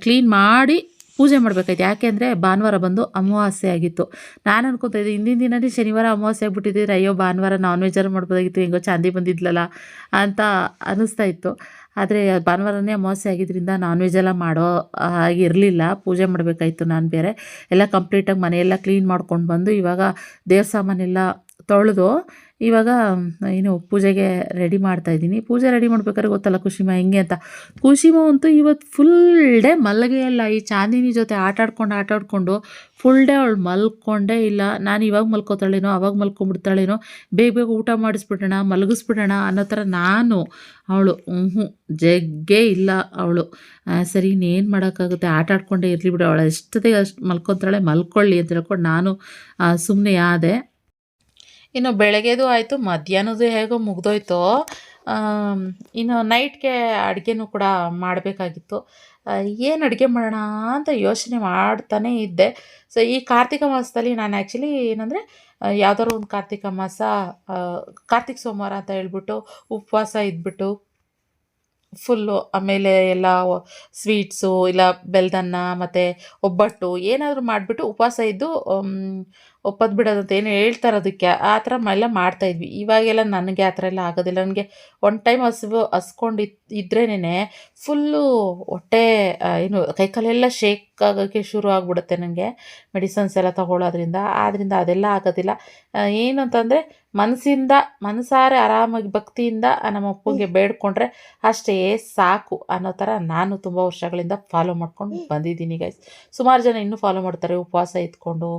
ಕ್ಲೀನ್ ಮಾಡಿ ಪೂಜೆ ಮಾಡಬೇಕಾಯ್ತು. ಯಾಕೆಂದರೆ ಭಾನುವಾರ ಬಂದು ಅಮಾವಾಸ್ಯೆ ಆಗಿತ್ತು. ನಾನು ಅನ್ಕೊತಾ ಇದ್ದೆ, ಹಿಂದಿನ ದಿನನೇ ಶನಿವಾರ ಅಮಾವಾಸ್ಯೆ ಆಗ್ಬಿಟ್ಟಿದ್ರೆ ಅಯ್ಯೋ ಭಾನುವಾರ ನಾನ್ ವೆಜ್ಜಾರು ಮಾಡ್ಬೋದಾಗಿತ್ತು, ಹೆಂಗೋ ಚಾಂದಿ ಬಂದಿದ್ಲಲ್ಲ ಅಂತ ಅನ್ನಿಸ್ತಾ ಇತ್ತು. ಆದರೆ ಭಾನುವಾರನೇ ಅಮಾವಾಸ್ಯೆ ಆಗಿದ್ದರಿಂದ ನಾನ್ ವೆಜ್ ಎಲ್ಲ ಮಾಡೋ ಆಗಿರಲಿಲ್ಲ. ಪೂಜೆ ಮಾಡಬೇಕಾಯ್ತು ನಾನು ಬೇರೆ. ಎಲ್ಲ ಕಂಪ್ಲೀಟಾಗಿ ಮನೆಯೆಲ್ಲ ಕ್ಲೀನ್ ಮಾಡ್ಕೊಂಡು ಬಂದು ಇವಾಗ ದೇವ್ರ ಸಾಮಾನೆಲ್ಲ ತೊಳೆದು ಇವಾಗ, ಏನು, ಪೂಜೆಗೆ ರೆಡಿ ಮಾಡ್ತಾ ಇದ್ದೀನಿ. ಪೂಜೆ ರೆಡಿ ಮಾಡ್ಬೇಕಾದ್ರೆ ಗೊತ್ತಲ್ಲ ಖುಷಿಮ ಹೆಂಗೆ ಅಂತ. ಖುಷಿಮ ಅಂತೂ ಇವತ್ತು ಫುಲ್ ಡೇ ಮಲಗೆಯಲ್ಲ. ಈ ಚಾಂದಿನಿ ಜೊತೆ ಆಟ ಆಡ್ಕೊಂಡು ಆಟ ಆಡ್ಕೊಂಡು ಫುಲ್ ಡೇ ಅವಳು ಮಲ್ಕೊಂಡೇ ಇಲ್ಲ. ನಾನು ಇವಾಗ ಮಲ್ಕೋತಾಳೇನೋ, ಅವಾಗ ಮಲ್ಕೊಂಡ್ಬಿಡ್ತಾಳೇನೋ, ಬೇಗ ಬೇಗ ಊಟ ಮಾಡಿಸ್ಬಿಡೋಣ, ಮಲಗಿಸ್ಬಿಡೋಣ ಅನ್ನೋ ಥರ ನಾನು ಅವಳು ಹ್ಞೂ ಜಗ್ಗೇ ಇಲ್ಲ ಅವಳು. ಸರಿ, ಇನ್ನೇನು ಮಾಡೋಕ್ಕಾಗುತ್ತೆ? ಆಟ ಆಡ್ಕೊಂಡೇ ಇರಲಿ ಬಿಡು. ಅವಳು ಎಷ್ಟೊತ್ತಿಗೆ ಅಷ್ಟು ಮಲ್ಕೊತಾಳೆ ಮಲ್ಕೊಳ್ಳಿ ಅಂತ ಹೇಳ್ಕೊಂಡು ನಾನು ಸುಮ್ಮನೆ ಆದೆ. ಇನ್ನು ಬೆಳಗ್ಗೆದು ಆಯಿತು ಮಧ್ಯಾಹ್ನದ್ದು ಹೇಗೋ ಮುಗ್ದೋಯ್ತು. ಇನ್ನು ನೈಟ್ಗೆ ಅಡುಗೆನೂ ಕೂಡ ಮಾಡಬೇಕಾಗಿತ್ತು. ಏನು ಅಡುಗೆ ಮಾಡೋಣ ಅಂತ ಯೋಚನೆ ಮಾಡ್ತಾನೇ ಇದ್ದೆ. ಸೊ ಈ ಕಾರ್ತಿಕ ಮಾಸದಲ್ಲಿ ನಾನು ಆ್ಯಕ್ಚುಲಿ ಏನಂದರೆ ಯಾವ್ದಾದ್ರು ಒಂದು ಕಾರ್ತಿಕ ಮಾಸ ಕಾರ್ತಿಕ್ ಸೋಮವಾರ ಅಂತ ಹೇಳ್ಬಿಟ್ಟು ಉಪವಾಸ ಇದ್ಬಿಟ್ಟು ಫುಲ್ಲು ಆಮೇಲೆ ಎಲ್ಲ ಸ್ವೀಟ್ಸು ಇಲ್ಲ ಬೆಲ್ದನ್ನ ಮತ್ತು ಒಬ್ಬಟ್ಟು ಏನಾದರೂ ಮಾಡಿಬಿಟ್ಟು ಉಪವಾಸ ಇದ್ದು ಒಪ್ಪದು ಬಿಡೋದು ಅಂತ ಏನು ಹೇಳ್ತಾರೆ ಅದಕ್ಕೆ. ಆ ಥರ ಎಲ್ಲ ಮಾಡ್ತಾಯಿದ್ವಿ ಇವಾಗೆಲ್ಲ ನನಗೆ ಆ ಥರ ಎಲ್ಲ ಆಗೋದಿಲ್ಲ. ನನಗೆ ಒನ್ ಟೈಮ್ ಹಸಿವು ಹಸ್ಕೊಂಡು ಇದ್ರೇನೆ ಫುಲ್ಲು ಹೊಟ್ಟೆ ಏನು ಕೈಕಾಲೆಲ್ಲ ಶೇಕ್ ಆಗೋಕ್ಕೆ ಶುರು ಆಗಿಬಿಡುತ್ತೆ ನನಗೆ. ಮೆಡಿಸನ್ಸ್ ಎಲ್ಲ ತಗೊಳ್ಳೋದ್ರಿಂದ ಆದ್ದರಿಂದ ಅದೆಲ್ಲ ಆಗೋದಿಲ್ಲ. ಏನು ಅಂತಂದರೆ ಮನಸ್ಸಿಂದ, ಮನಸಾರೆ ಆರಾಮಾಗಿ, ಭಕ್ತಿಯಿಂದ ನಮ್ಮ ಅಪ್ಪಂಗೆ ಬೇಡ್ಕೊಂಡ್ರೆ ಅಷ್ಟೇ ಸಾಕು ಅನ್ನೋ ಥರ ನಾನು ತುಂಬ ವರ್ಷಗಳಿಂದ ಫಾಲೋ ಮಾಡ್ಕೊಂಡು ಬಂದಿದ್ದೀನಿ ಗೈಸ್ ಸುಮಾರು ಜನ ಇನ್ನೂ ಫಾಲೋ ಮಾಡ್ತಾರೆ. ಉಪವಾಸ ಇದ್ಕೊಂಡು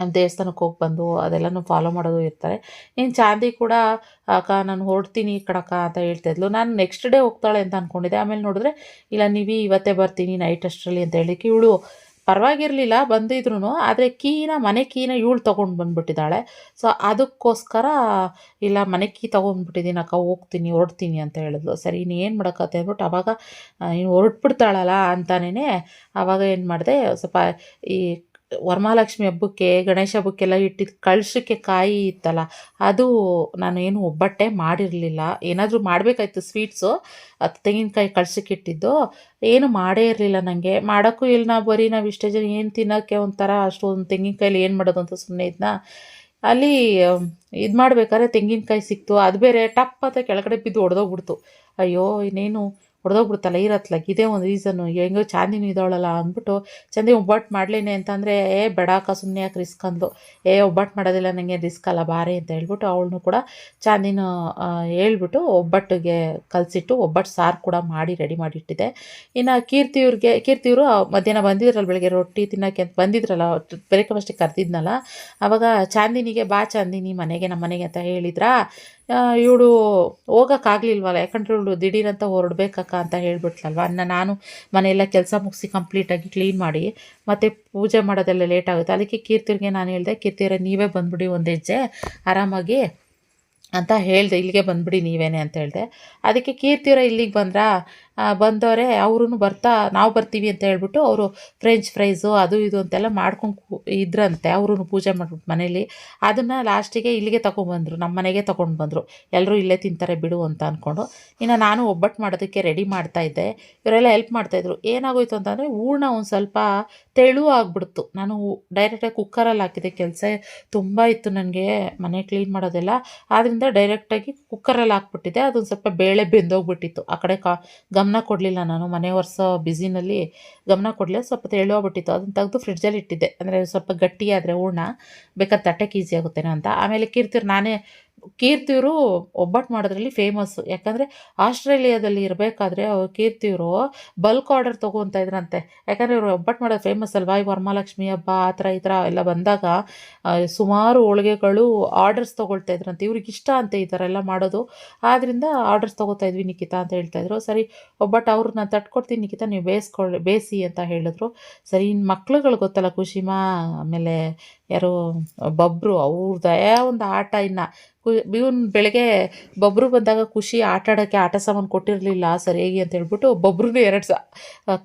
ದೇವಸ್ಥಾನಕ್ಕೆ ಹೋಗಿ ಬಂದು ಅದೆಲ್ಲನೂ ಫಾಲೋ ಮಾಡೋದು ಇರ್ತಾರೆ. ಇನ್ನು ಚಾಂದಿ ಕೂಡ, ಅಕ್ಕ, ನಾನು ಹೊರಡ್ತೀನಿ ಕಡಕ ಅಂತ ಹೇಳ್ತಾಯಿದ್ಲು ನಾನು ನೆಕ್ಸ್ಟ್ ಡೇ ಹೋಗ್ತಾಳೆ ಅಂತ ಅಂದ್ಕೊಂಡಿದ್ದೆ ಆಮೇಲೆ ನೋಡಿದ್ರೆ, ಇಲ್ಲ, ನೀವಿ ಇವತ್ತೇ ಬರ್ತೀನಿ ನೈಟ್ ಅಷ್ಟರಲ್ಲಿ ಅಂತ ಹೇಳಿಕ್ಕೆ ಇವಳು ಪರವಾಗಿರಲಿಲ್ಲ ಬಂದಿದ್ರು ಆದರೆ ಕೀನ, ಮನೆ ಕೀನ ಇವಳು ತೊಗೊಂಡು ಬಂದುಬಿಟ್ಟಿದ್ದಾಳೆ. ಸೊ ಅದಕ್ಕೋಸ್ಕರ, ಇಲ್ಲ, ಮನೆ ಕೀ ತೊಗೊಂಡ್ಬಿಟ್ಟಿದ್ದೀನಿ ಅಕ್ಕ ಹೋಗ್ತೀನಿ, ಹೊರಡ್ತೀನಿ ಅಂತ ಹೇಳಿದ್ಲು. ಸರಿ ಇನ್ನು ಏನು ಮಾಡೋಕ್ಕತ್ತೆ ಅಂದ್ಬಿಟ್ಟು ಅವಾಗ ಇನ್ನು ಹೊರಟ್ಬಿಡ್ತಾಳಲ್ಲ ಅಂತಾನೇ ಆವಾಗ ಏನು ಮಾಡಿದೆ, ಸ್ವಲ್ಪ ಈ ವರಮಹಾಲಕ್ಷ್ಮಿ ಹಬ್ಬಕ್ಕೆ, ಗಣೇಶ ಹಬ್ಬಕ್ಕೆಲ್ಲ ಇಟ್ಟಿದ್ದ ಕಳಶಕ್ಕೆ ಕಾಯಿ ಇತ್ತಲ್ಲ, ಅದು ನಾನು ಏನು ಒಬ್ಬಟ್ಟೆ ಮಾಡಿರಲಿಲ್ಲ. ಏನಾದರೂ ಮಾಡಬೇಕಾಯ್ತು ಸ್ವೀಟ್ಸು ಅದು ತೆಂಗಿನಕಾಯಿ ಕಳ್ಸಕ್ಕೆ ಇಟ್ಟಿದ್ದು. ಏನು ಮಾಡೇ ಇರಲಿಲ್ಲ ನನಗೆ ಮಾಡೋಕ್ಕೂ ಇಲ್ಲ, ನಾವು ಬರೀ ನಾವು ಇಷ್ಟೇ ಜನ ಏನು ತಿನ್ನೋಕ್ಕೆ ಒಂಥರ ಅಷ್ಟೊಂದು ತೆಂಗಿನಕಾಯಲ್ಲಿ ಏನು ಮಾಡೋದು ಅಂತ ಸುಮ್ಮನೆ ಇದನ್ನ ಅಲ್ಲಿ ಇದು ಮಾಡಬೇಕಾದ್ರೆ ತೆಂಗಿನಕಾಯಿ ಸಿಕ್ತು. ಅದು ಬೇರೆ ಟಪ್ ಅಂತ ಕೆಳಗಡೆ ಬಿದ್ದು ಒಡೆದೋಗ್ಬಿಡ್ತು. ಅಯ್ಯೋ, ಇನ್ನೇನು ಹೊಡೆದೋಗ್ಬಿಡ್ತಲ್ಲ ಇರತ್ಲಾಗ ಇದೇ ಒಂದು ರೀಸನ್ನು ಹೆಂಗೋ ಚಾಂದಿನೂ ಇದ್ದಾಳಲ್ಲ ಅಂದ್ಬಿಟ್ಟು, ಚಂದಿ ಒಬ್ಬಟ್ಟು ಮಾಡಲೇನೆ ಅಂತಂದರೆ, ಏ ಬೇಡಾಕ ಸುಮ್ಮನೆ ಯಾಕೆ ರಿಸ್ಕ್ ಅಂದು ಏ ಒಬ್ಬಟ್ಟು ಮಾಡೋದಿಲ್ಲ ನನಗೆ ರಿಸ್ಕ್ ಅಲ್ಲ, ಬಾರೆ ಅಂತ ಹೇಳ್ಬಿಟ್ಟು ಅವಳನ್ನು ಕೂಡ ಚಾಂದಿನ ಹೇಳ್ಬಿಟ್ಟು ಒಬ್ಬಟ್ಟಿಗೆ ಕಲಸಿಟ್ಟು, ಒಬ್ಬಟ್ಟು ಸಾರು ಕೂಡ ಮಾಡಿ ರೆಡಿ ಮಾಡಿಟ್ಟಿದೆ. ಇನ್ನು ಕೀರ್ತಿಯವ್ರಿಗೆ, ಕೀರ್ತಿಯವರು ಮಧ್ಯಾಹ್ನ ಬಂದಿದ್ರಲ್ಲ, ಬೆಳಗ್ಗೆ ರೊಟ್ಟಿ ತಿನ್ನೋಕ್ಕೆ ಅಂತ ಬಂದಿದ್ರಲ್ಲ ಬೆಳಗ್ಗೆ ಕರೆದಿದ್ನಲ್ಲ ಆವಾಗ ಚಾಂದಿನಿಗೆ, ಬಾ ಚಾಂದಿನಿ, ಮನೆಗೆ ನಮ್ಮ ಮನೆಗೆ ಅಂತ ಹೇಳಿದ್ರಾ? ಇವಳು ಹೋಗೋಕ್ಕಾಗಲಿಲ್ವಲ್ಲ ಯಾಕಂದರೆ ಇವಳು ದಿಢೀರಂತ ಹೊರಡ್ಬೇಕಕ್ಕ ಅಂತ ಹೇಳ್ಬಿಟ್ಲಲ್ವ? ಅನ್ನ ನಾನು ಮನೆಯೆಲ್ಲ ಕೆಲಸ ಮುಗಿಸಿ ಕಂಪ್ಲೀಟಾಗಿ ಕ್ಲೀನ್ ಮಾಡಿ, ಮತ್ತು ಪೂಜೆ ಮಾಡೋದೆಲ್ಲ ಲೇಟ್ ಆಗುತ್ತೆ. ಅದಕ್ಕೆ ಕೀರ್ತಿರಿಗೆ ನಾನು ಹೇಳಿದೆ, ಕೀರ್ತಿರ, ನೀವೇ ಬಂದುಬಿಡಿ ಒಂದು ಹೆಜ್ಜೆ, ಆರಾಮಾಗಿ ಅಂತ ಹೇಳಿದೆ, ಇಲ್ಲಿಗೆ ಬಂದುಬಿಡಿ ನೀವೇನೆ ಅಂತ ಹೇಳಿದೆ. ಅದಕ್ಕೆ ಕೀರ್ತಿರ ಇಲ್ಲಿಗೆ ಬಂದ್ರಾ? ಬಂದವರೆ ಅವ್ರೂ ಬರ್ತಾ, ನಾವು ಬರ್ತೀವಿ ಅಂತ ಹೇಳ್ಬಿಟ್ಟು ಅವರು ಫ್ರೆಂಚ್ ಫ್ರೈಸು ಅದು ಇದು ಅಂತೆಲ್ಲ ಮಾಡ್ಕೊಂಡು ಇದ್ರಂತೆ ಅವ್ರೂ ಪೂಜೆ ಮಾಡ್ಬಿಟ್ಟು ಮನೇಲಿ. ಅದನ್ನು ಲಾಸ್ಟಿಗೆ ಇಲ್ಲಿಗೆ ತೊಗೊಂಡ್ಬಂದರು ನಮ್ಮ ಮನೆಗೆ ತೊಗೊಂಡು ಬಂದರು ಎಲ್ಲರೂ ಇಲ್ಲೇ ತಿಂತಾರೆ, ಬಿಡು ಅಂತ ಅಂದ್ಕೊಂಡು ಇನ್ನು ನಾನು ಒಬ್ಬಟ್ಟು ಮಾಡೋದಕ್ಕೆ ರೆಡಿ ಮಾಡ್ತಾಯಿದ್ದೆ ಇವರೆಲ್ಲ ಹೆಲ್ಪ್ ಮಾಡ್ತಾಯಿದ್ರು ಏನಾಗೋಯ್ತು ಅಂತಂದರೆ ಹೂರ್ಣ ಒಂದು ಸ್ವಲ್ಪ ತೆಳು ಆಗಿಬಿಡ್ತು. ನಾನು ಡೈರೆಕ್ಟಾಗಿ ಕುಕ್ಕರಲ್ಲಿ ಹಾಕಿದೆ ಕೆಲಸ ತುಂಬ ಇತ್ತು ನನಗೆ, ಮನೆ ಕ್ಲೀನ್ ಮಾಡೋದೆಲ್ಲ. ಆದ್ದರಿಂದ ಡೈರೆಕ್ಟಾಗಿ ಕುಕ್ಕರಲ್ಲಿ ಹಾಕ್ಬಿಟ್ಟಿದ್ದೆ. ಅದೊಂದು ಸ್ವಲ್ಪ ಬೇಳೆ ಬೆಂದೋಗ್ಬಿಟ್ಟಿತ್ತು. ಆ ಕಡೆ ಕಾ ಗಮನ ಕೊಡಲಿಲ್ಲ ನಾನು. ಮನೆ ಒರೆಸೋ ಬಿಸಿನಲ್ಲಿ ಗಮನ ಕೊಡಲಿಲ್ಲ. ಸ್ವಲ್ಪ ತೆಳುವಾಗ್ಬಿಟ್ಟಿತ್ತು ಅದನ್ನು ತೆಗೆದು ಫ್ರಿಡ್ಜಲ್ಲಿ ಇಟ್ಟಿದ್ದೆ. ಅಂದರೆ ಸ್ವಲ್ಪ ಗಟ್ಟಿಯಾದರೆ ಹೂರ್ಣ. ಬೇಕಾದ್ರೆ ತಟ್ಟೆಗೆ ಈಸಿ ಆಗುತ್ತೇನೋ ಅಂತ. ಆಮೇಲೆ ಕೀರ್ತಿರು ನಾನೇ ಕೀರ್ತಿಯವರು ಒಬ್ಬಟ್ಟು ಮಾಡೋದ್ರಲ್ಲಿ ಫೇಮಸ್ಸು ಯಾಕಂದರೆ ಆಸ್ಟ್ರೇಲಿಯಾದಲ್ಲಿ ಇರಬೇಕಾದ್ರೆ ಅವ್ರು ಕೀರ್ತಿಯವರು ಬಲ್ಕ್ ಆರ್ಡರ್ ತೊಗೊತಾ ಇದ್ರಂತೆ. ಯಾಕಂದರೆ ಇವರು ಒಬ್ಬಟ್ಟು ಮಾಡೋದು ಫೇಮಸ್ ಅಲ್ವಾ? ಈ ವರಮಹಾಲಕ್ಷ್ಮಿ ಹಬ್ಬ, ಆ ಥರ ಈ ಥರ ಎಲ್ಲ ಬಂದಾಗ ಸುಮಾರು ಹೋಳಿಗೆಗಳು ಆರ್ಡರ್ಸ್ ತೊಗೊಳ್ತಾ ಇದ್ರಂತೆ. ಇವ್ರಿಗೆ ಇಷ್ಟ ಅಂತೆ ಈ ಥರ ಎಲ್ಲ ಮಾಡೋದು. ಆದ್ದರಿಂದ ಆರ್ಡರ್ಸ್ ತೊಗೋತಾ ಇದ್ವಿ ನಿಖಿತಾ ಅಂತ ಹೇಳ್ತಾ ಇದ್ರು. ಸರಿ ಒಬ್ಬಟ್ಟು ನಾನು ತಟ್ಕೊಡ್ತೀನಿ ನಿಖಿತಾ, ನೀವು ಬೇಯಿಸ್ಕೊಳ್ಳಿ ಬೇಯಿಸಿ ಅಂತ ಹೇಳಿದ್ರು. ಸರಿ ಇನ್ನು ಮಕ್ಳುಗಳು ಗೊತ್ತಲ್ಲ ಖುಷಿಮಾ ಆಮೇಲೆ ಯಾರು ಬಬ್ರು ಅವ್ರದ್ದೇ ಒಂದು ಆಟ ಇನ್ನು. ಕು, ಇವನು ಬೆಳಗ್ಗೆ ಬಬ್ರು ಬಂದಾಗ ಖುಷಿ ಆಟ ಆಡೋಕ್ಕೆ ಆಟ ಸಾಮಾನು ಕೊಟ್ಟಿರಲಿಲ್ಲ ಸರಿಯಾಗಿ ಅಂತ ಹೇಳ್ಬಿಟ್ಟು ಬಬ್ರುನು ಎರಡು ಸ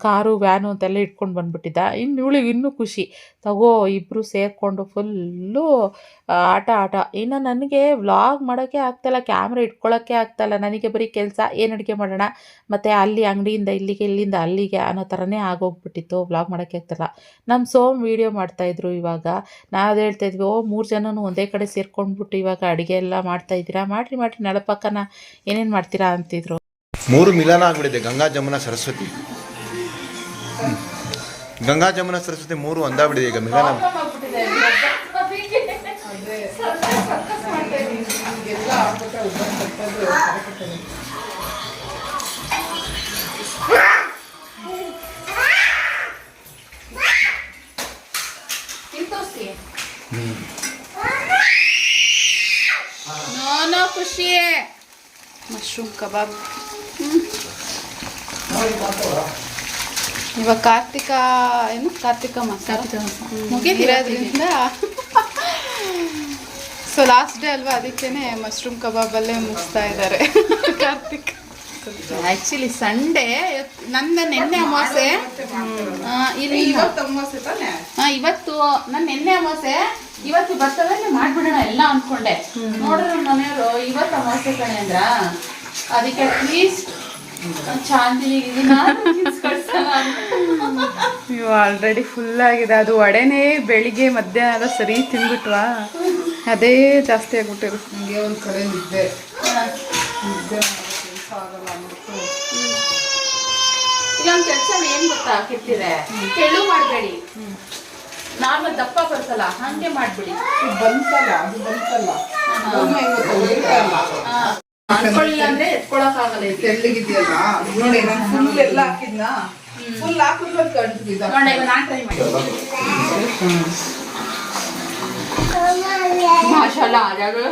ಕಾರು, ವ್ಯಾನು ಅಂತೆಲ್ಲ ಇಟ್ಕೊಂಡು ಬಂದ್ಬಿಟ್ಟಿದ್ದ. ಇನ್ನು ಇವಳಿಗೆ ಇನ್ನೂ ಖುಷಿ. ತಗೋ ಇಬ್ಬರು ಸೇರಿಕೊಂಡು ಫುಲ್ಲು ಆಟ ಆಟ. ಇನ್ನು ನನಗೆ ವ್ಲಾಗ್ ಮಾಡೋಕ್ಕೆ ಆಗ್ತಾಯಿಲ್ಲ ಕ್ಯಾಮ್ರಾ ಇಟ್ಕೊಳ್ಳೋಕ್ಕೆ ಆಗ್ತಾಯಿಲ್ಲ ನನಗೆ ಬರೀ ಕೆಲಸ, ಏನು ಅಡುಗೆ ಮಾಡೋಣ? ಮತ್ತು ಅಲ್ಲಿ ಅಂಗಡಿಯಿಂದ ಇಲ್ಲಿಗೆ ಇಲ್ಲಿಂದ ಅಲ್ಲಿಗೆ ಅನ್ನೋ ಥರನೇ ಆಗೋಗ್ಬಿಟ್ಟಿತ್ತು. ವ್ಲಾಗ್ ಮಾಡೋಕ್ಕೆ ಆಗ್ತಾಯಿಲ್ಲ ನಮ್ಮ ಸೋಮ್ ವೀಡಿಯೋ ಮಾಡ್ತಾಯಿದ್ರು ಇವಾಗ. ನಾವು ಹೇಳ್ತಾಯಿದ್ವಿ ಹೇಳ್ತಾ ಇದ್ವಿ ಓ ಮೂರು ಜನನೂ ಒಂದೇ ಕಡೆ ಸೇರ್ಕೊಂಡ್ಬಿಟ್ಟು ಇವಾಗ ಅಡುಗೆ ಎಲ್ಲ ಮಾಡ್ತಾ ಇದ್ದೀರಾ? ಮಾಡಿರಿ ಮಾಡಿರಿ ನಳಪಕ್ಕನ ಏನೇನು ಮಾಡ್ತೀರಾ? ಅಂತಿದ್ರು. ಮೂರು ಮಿಲನ ಆಗ್ಬಿಟ್ಟಿದೆ ಗಂಗಾ ಜಮುನ ಸರಸ್ವತಿ. ಗಂಗಾ ಜಮುನ ಸರಸ್ವತಿ ಮೂರು ಒಂದಾಗ್ಬಿಟ್ಟಿದೆ ಈಗ ಮಿಲನ. ನೋ ಖುಷಿ ಮಶ್ರೂಮ್ ಕಬಾಬ್. ಇವಾಗ ಕಾರ್ತಿಕ ಏನು? ಕಾರ್ತಿಕ ಮಾಸ? ಮುಗಿದಿರೋದ್ರಿಂದ. ಸೊ ಲಾಸ್ಟ್ ಡೇ ಅಲ್ವಾ? ಅದಕ್ಕೇನೆ ಮಶ್ರೂಮ್ ಕಬಾಬಲ್ಲೇ ಮುಗಿಸ್ತಾ ಇದ್ದಾರೆ. ಕಾರ್ತಿಕ್. ಆ್ಯಕ್ಚುಲಿ ಸಂಡೇ ನನ್ನ ನಿನ್ನೆ ಅಮಾಸೆ. ಆ, ಇಲ್ಲಿ ಹಾ ಇವತ್ತು ನನ್ನ ನಿನ್ನೆ ಅಮಾಸೆ. ಇವತ್ತು ಬರ್ತವೆ ಮಾಡ್ಬಿಡೋಣ ಎಲ್ಲ ಅನ್ಕೊಂಡೆ. ನೋಡ್ರಿ ನಮ್ಮ ಮನೆಯವರು ಇವತ್ತು ಅಮಾಸೆ ಕಣೆ ಅಂದ್ರ ಅದಕ್ಕೆ ಅಟ್ಲೀಸ್ಟ್ ಅಂತ. ನೀವು ಆಲ್ರೆಡಿ ಫುಲ್ ಆಗಿದೆ. ಅದು ಒಡೆನೆ ಬೆಳಿಗ್ಗೆ ಮಧ್ಯಾಹ್ನ ಸರಿ ತಿಂದ್ಬಿಟ್ವಾ? ಅದೇ ಜಾಸ್ತಿ ಆಗ್ಬಿಟ್ಟಿರು ನಿಮಗೆ ಒಂದ್ ಕಡೆ ನಿದ್ದೆ ಇಲ್ಲೊಂದ್ ಕೆಲಸ ಏನ್ ಗೊತ್ತಾ ಕೆಟ್ಟಿದೆ ತೆಳು ಮಾಡ್ಬೇಡಿ. ನಾರ್ಮಲ್ ದಪ್ಪ ಬರ್ತಲ್ಲ ಹಂಗೆ ಮಾಡ್ಬಿಡಿ. ಬಂತಲ್ಲ ಅದು ಬಂತಲ್ಲ. ಅನ್ಕೊಳ್ಳಿಲ್ಲ ಅಂದ್ರೆ ಎತ್ಕೊಳಕ್ ಆಗಲ್ಲ ಇದು ತೆಳ್ಳಗಿದೆಯಲ್ಲ ನೋಡಿ ನಾನು ಫುಲ್ ಎಲ್ಲ ಹಾಕಿದ್ನ? ಫುಲ್ ಹಾಕಿದ್ರೆ ಕಂಟಿದ್ದ ನೋಡಿ ಇವಾಗ ನಾನ್ ಟ್ರೈ ಮಾಡಿ. ಮಾಶಾಲ ಯಾವ್ದು